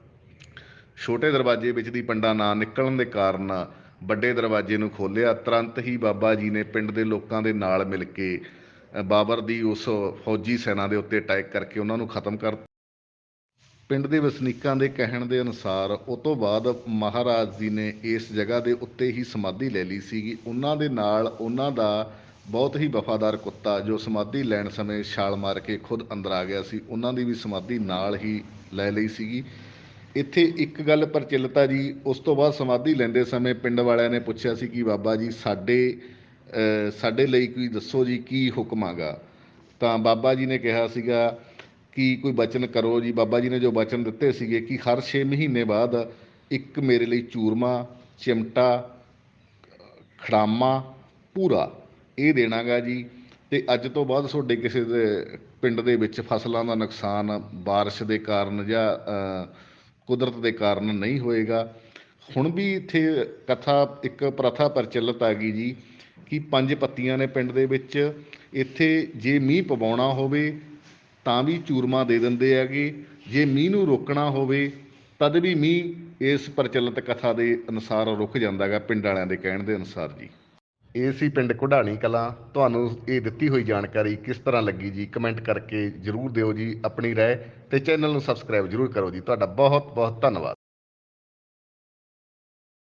ਛੋਟੇ ਦਰਵਾਜ਼ੇ ਵਿੱਚ ਦੀ ਪੰਡਾਂ ਨਾ ਨਿਕਲਣ ਦੇ ਕਾਰਨ ਵੱਡੇ ਦਰਵਾਜ਼ੇ ਨੂੰ ਖੋਲ੍ਹਿਆ, ਤੁਰੰਤ ਹੀ ਬਾਬਾ ਜੀ ਨੇ ਪਿੰਡ ਦੇ ਲੋਕਾਂ ਦੇ ਨਾਲ ਮਿਲ ਕੇ ਬਾਬਰ ਦੀ ਉਸ ਫੌਜੀ ਸੈਨਾ ਦੇ ਉੱਤੇ ਅਟੈਕ ਕਰਕੇ ਉਹਨਾਂ ਨੂੰ ਖਤਮ ਕਰ ਪਿੰਡ ਦੇ ਵਸਨੀਕਾਂ ਦੇ ਕਹਿਣ ਦੇ ਅਨੁਸਾਰ, ਉਹ ਤੋਂ ਬਾਅਦ ਮਹਾਰਾਜ ਜੀ ਨੇ ਇਸ ਜਗ੍ਹਾ ਦੇ ਉੱਤੇ ਹੀ ਸਮਾਧੀ ਲੈ ਲਈ ਸੀਗੀ। ਉਹਨਾਂ ਦੇ ਨਾਲ ਉਹਨਾਂ ਦਾ ਬਹੁਤ ਹੀ ਵਫਾਦਾਰ ਕੁੱਤਾ, ਜੋ ਸਮਾਧੀ ਲੈਣ ਸਮੇਂ ਛਾਲ ਮਾਰ ਕੇ ਖੁਦ ਅੰਦਰ ਆ ਗਿਆ ਸੀ, ਉਹਨਾਂ ਦੀ ਵੀ ਸਮਾਧੀ ਨਾਲ ਹੀ ਲੈ ਲਈ ਸੀਗੀ। ਇੱਥੇ ਇੱਕ ਗੱਲ ਪ੍ਰਚਲਿਤ ਆ ਜੀ, ਉਸ ਤੋਂ ਬਾਅਦ ਸਮਾਧੀ ਲੈਂਦੇ ਸਮੇਂ ਪਿੰਡ ਵਾਲਿਆਂ ਨੇ ਪੁੱਛਿਆ ਸੀ ਕਿ ਬਾਬਾ ਜੀ, ਸਾਡੇ ਸਾਡੇ ਲਈ ਕੋਈ ਦੱਸੋ ਜੀ ਕੀ ਹੁਕਮ ਆਗਾ? ਤਾਂ ਬਾਬਾ ਜੀ ਨੇ ਕਿਹਾ ਸੀਗਾ ਕਿ ਕੋਈ ਬਚਨ ਕਰੋ ਜੀ। ਬਾਬਾ ਜੀ ਨੇ ਜੋ ਬਚਨ ਦਿੱਤੇ ਸੀਗੇ ਕਿ ਹਰ 6 ਮਹੀਨੇ ਬਾਅਦ ਇੱਕ ਮੇਰੇ ਲਈ ਚੂਰਮਾ, ਚਿਮਟਾ, ਖੜਾਮਾ ਪੂਰਾ ਇਹ ਦੇਣਾਗਾ ਜੀ। ਤੇ ਅੱਜ ਤੋਂ ਬਾਅਦ ਤੁਹਾਡੇ ਕਿਸੇ ਦੇ ਪਿੰਡ ਦੇ ਵਿੱਚ ਫਸਲਾਂ ਦਾ ਨੁਕਸਾਨ, ਬਾਰਿਸ਼ ਦੇ ਕਾਰਨ ਜਾਂ ਕੁਦਰਤ ਦੇ ਕਾਰਨ ਨਹੀਂ ਹੋਏਗਾ। ਹੁਣ ਵੀ ਇੱਥੇ ਕਥਾ, ਇੱਕ ਪ੍ਰਥਾ ਪ੍ਰਚਲਿਤ ਆ ਗਈ ਜੀ, ਕਿ ਪੰਜ ਪੱਤੀਆਂ ਨੇ ਪਿੰਡ ਦੇ ਵਿੱਚ ਇੱਥੇ ਜੇ ਮੀਂਹ ਪਵਾਉਣਾ ਹੋਵੇ ਤਾਂ ਵੀ ਚੂਰਮਾ ਦੇ ਦਿੰਦੇ ਹੈਗੇ, ਜੇ ਮੀਂਹ ਨੂੰ ਰੋਕਣਾ ਹੋਵੇ ਤਦ ਵੀ ਮੀਂਹ ਇਸ ਪ੍ਰਚਲਿਤ ਕਥਾ ਦੇ ਅਨੁਸਾਰ ਰੁਕ ਜਾਂਦਾ ਹੈਗਾ, ਪਿੰਡ ਵਾਲਿਆਂ ਦੇ ਕਹਿਣ ਦੇ ਅਨੁਸਾਰ ਜੀ। ਇਹ ਸੀ ਪਿੰਡ ਕੁਢਾਣੀ ਕਲਾਂ, ਤੁਹਾਨੂੰ ਇਹ ਦਿੱਤੀ ਹੋਈ ਜਾਣਕਾਰੀ ਕਿਸ ਤਰ੍ਹਾਂ ਲੱਗੀ ਜੀ? ਕਮੈਂਟ ਕਰਕੇ ਜਰੂਰ ਦਿਓ ਜੀ ਆਪਣੀ ਰਾਏ ਤੇ ਚੈਨਲ ਨੂੰ ਸਬਸਕ੍ਰਾਈਬ ਜਰੂਰ ਕਰੋ ਜੀ। ਤੁਹਾਡਾ ਬਹੁਤ ਬਹੁਤ ਧੰਨਵਾਦ।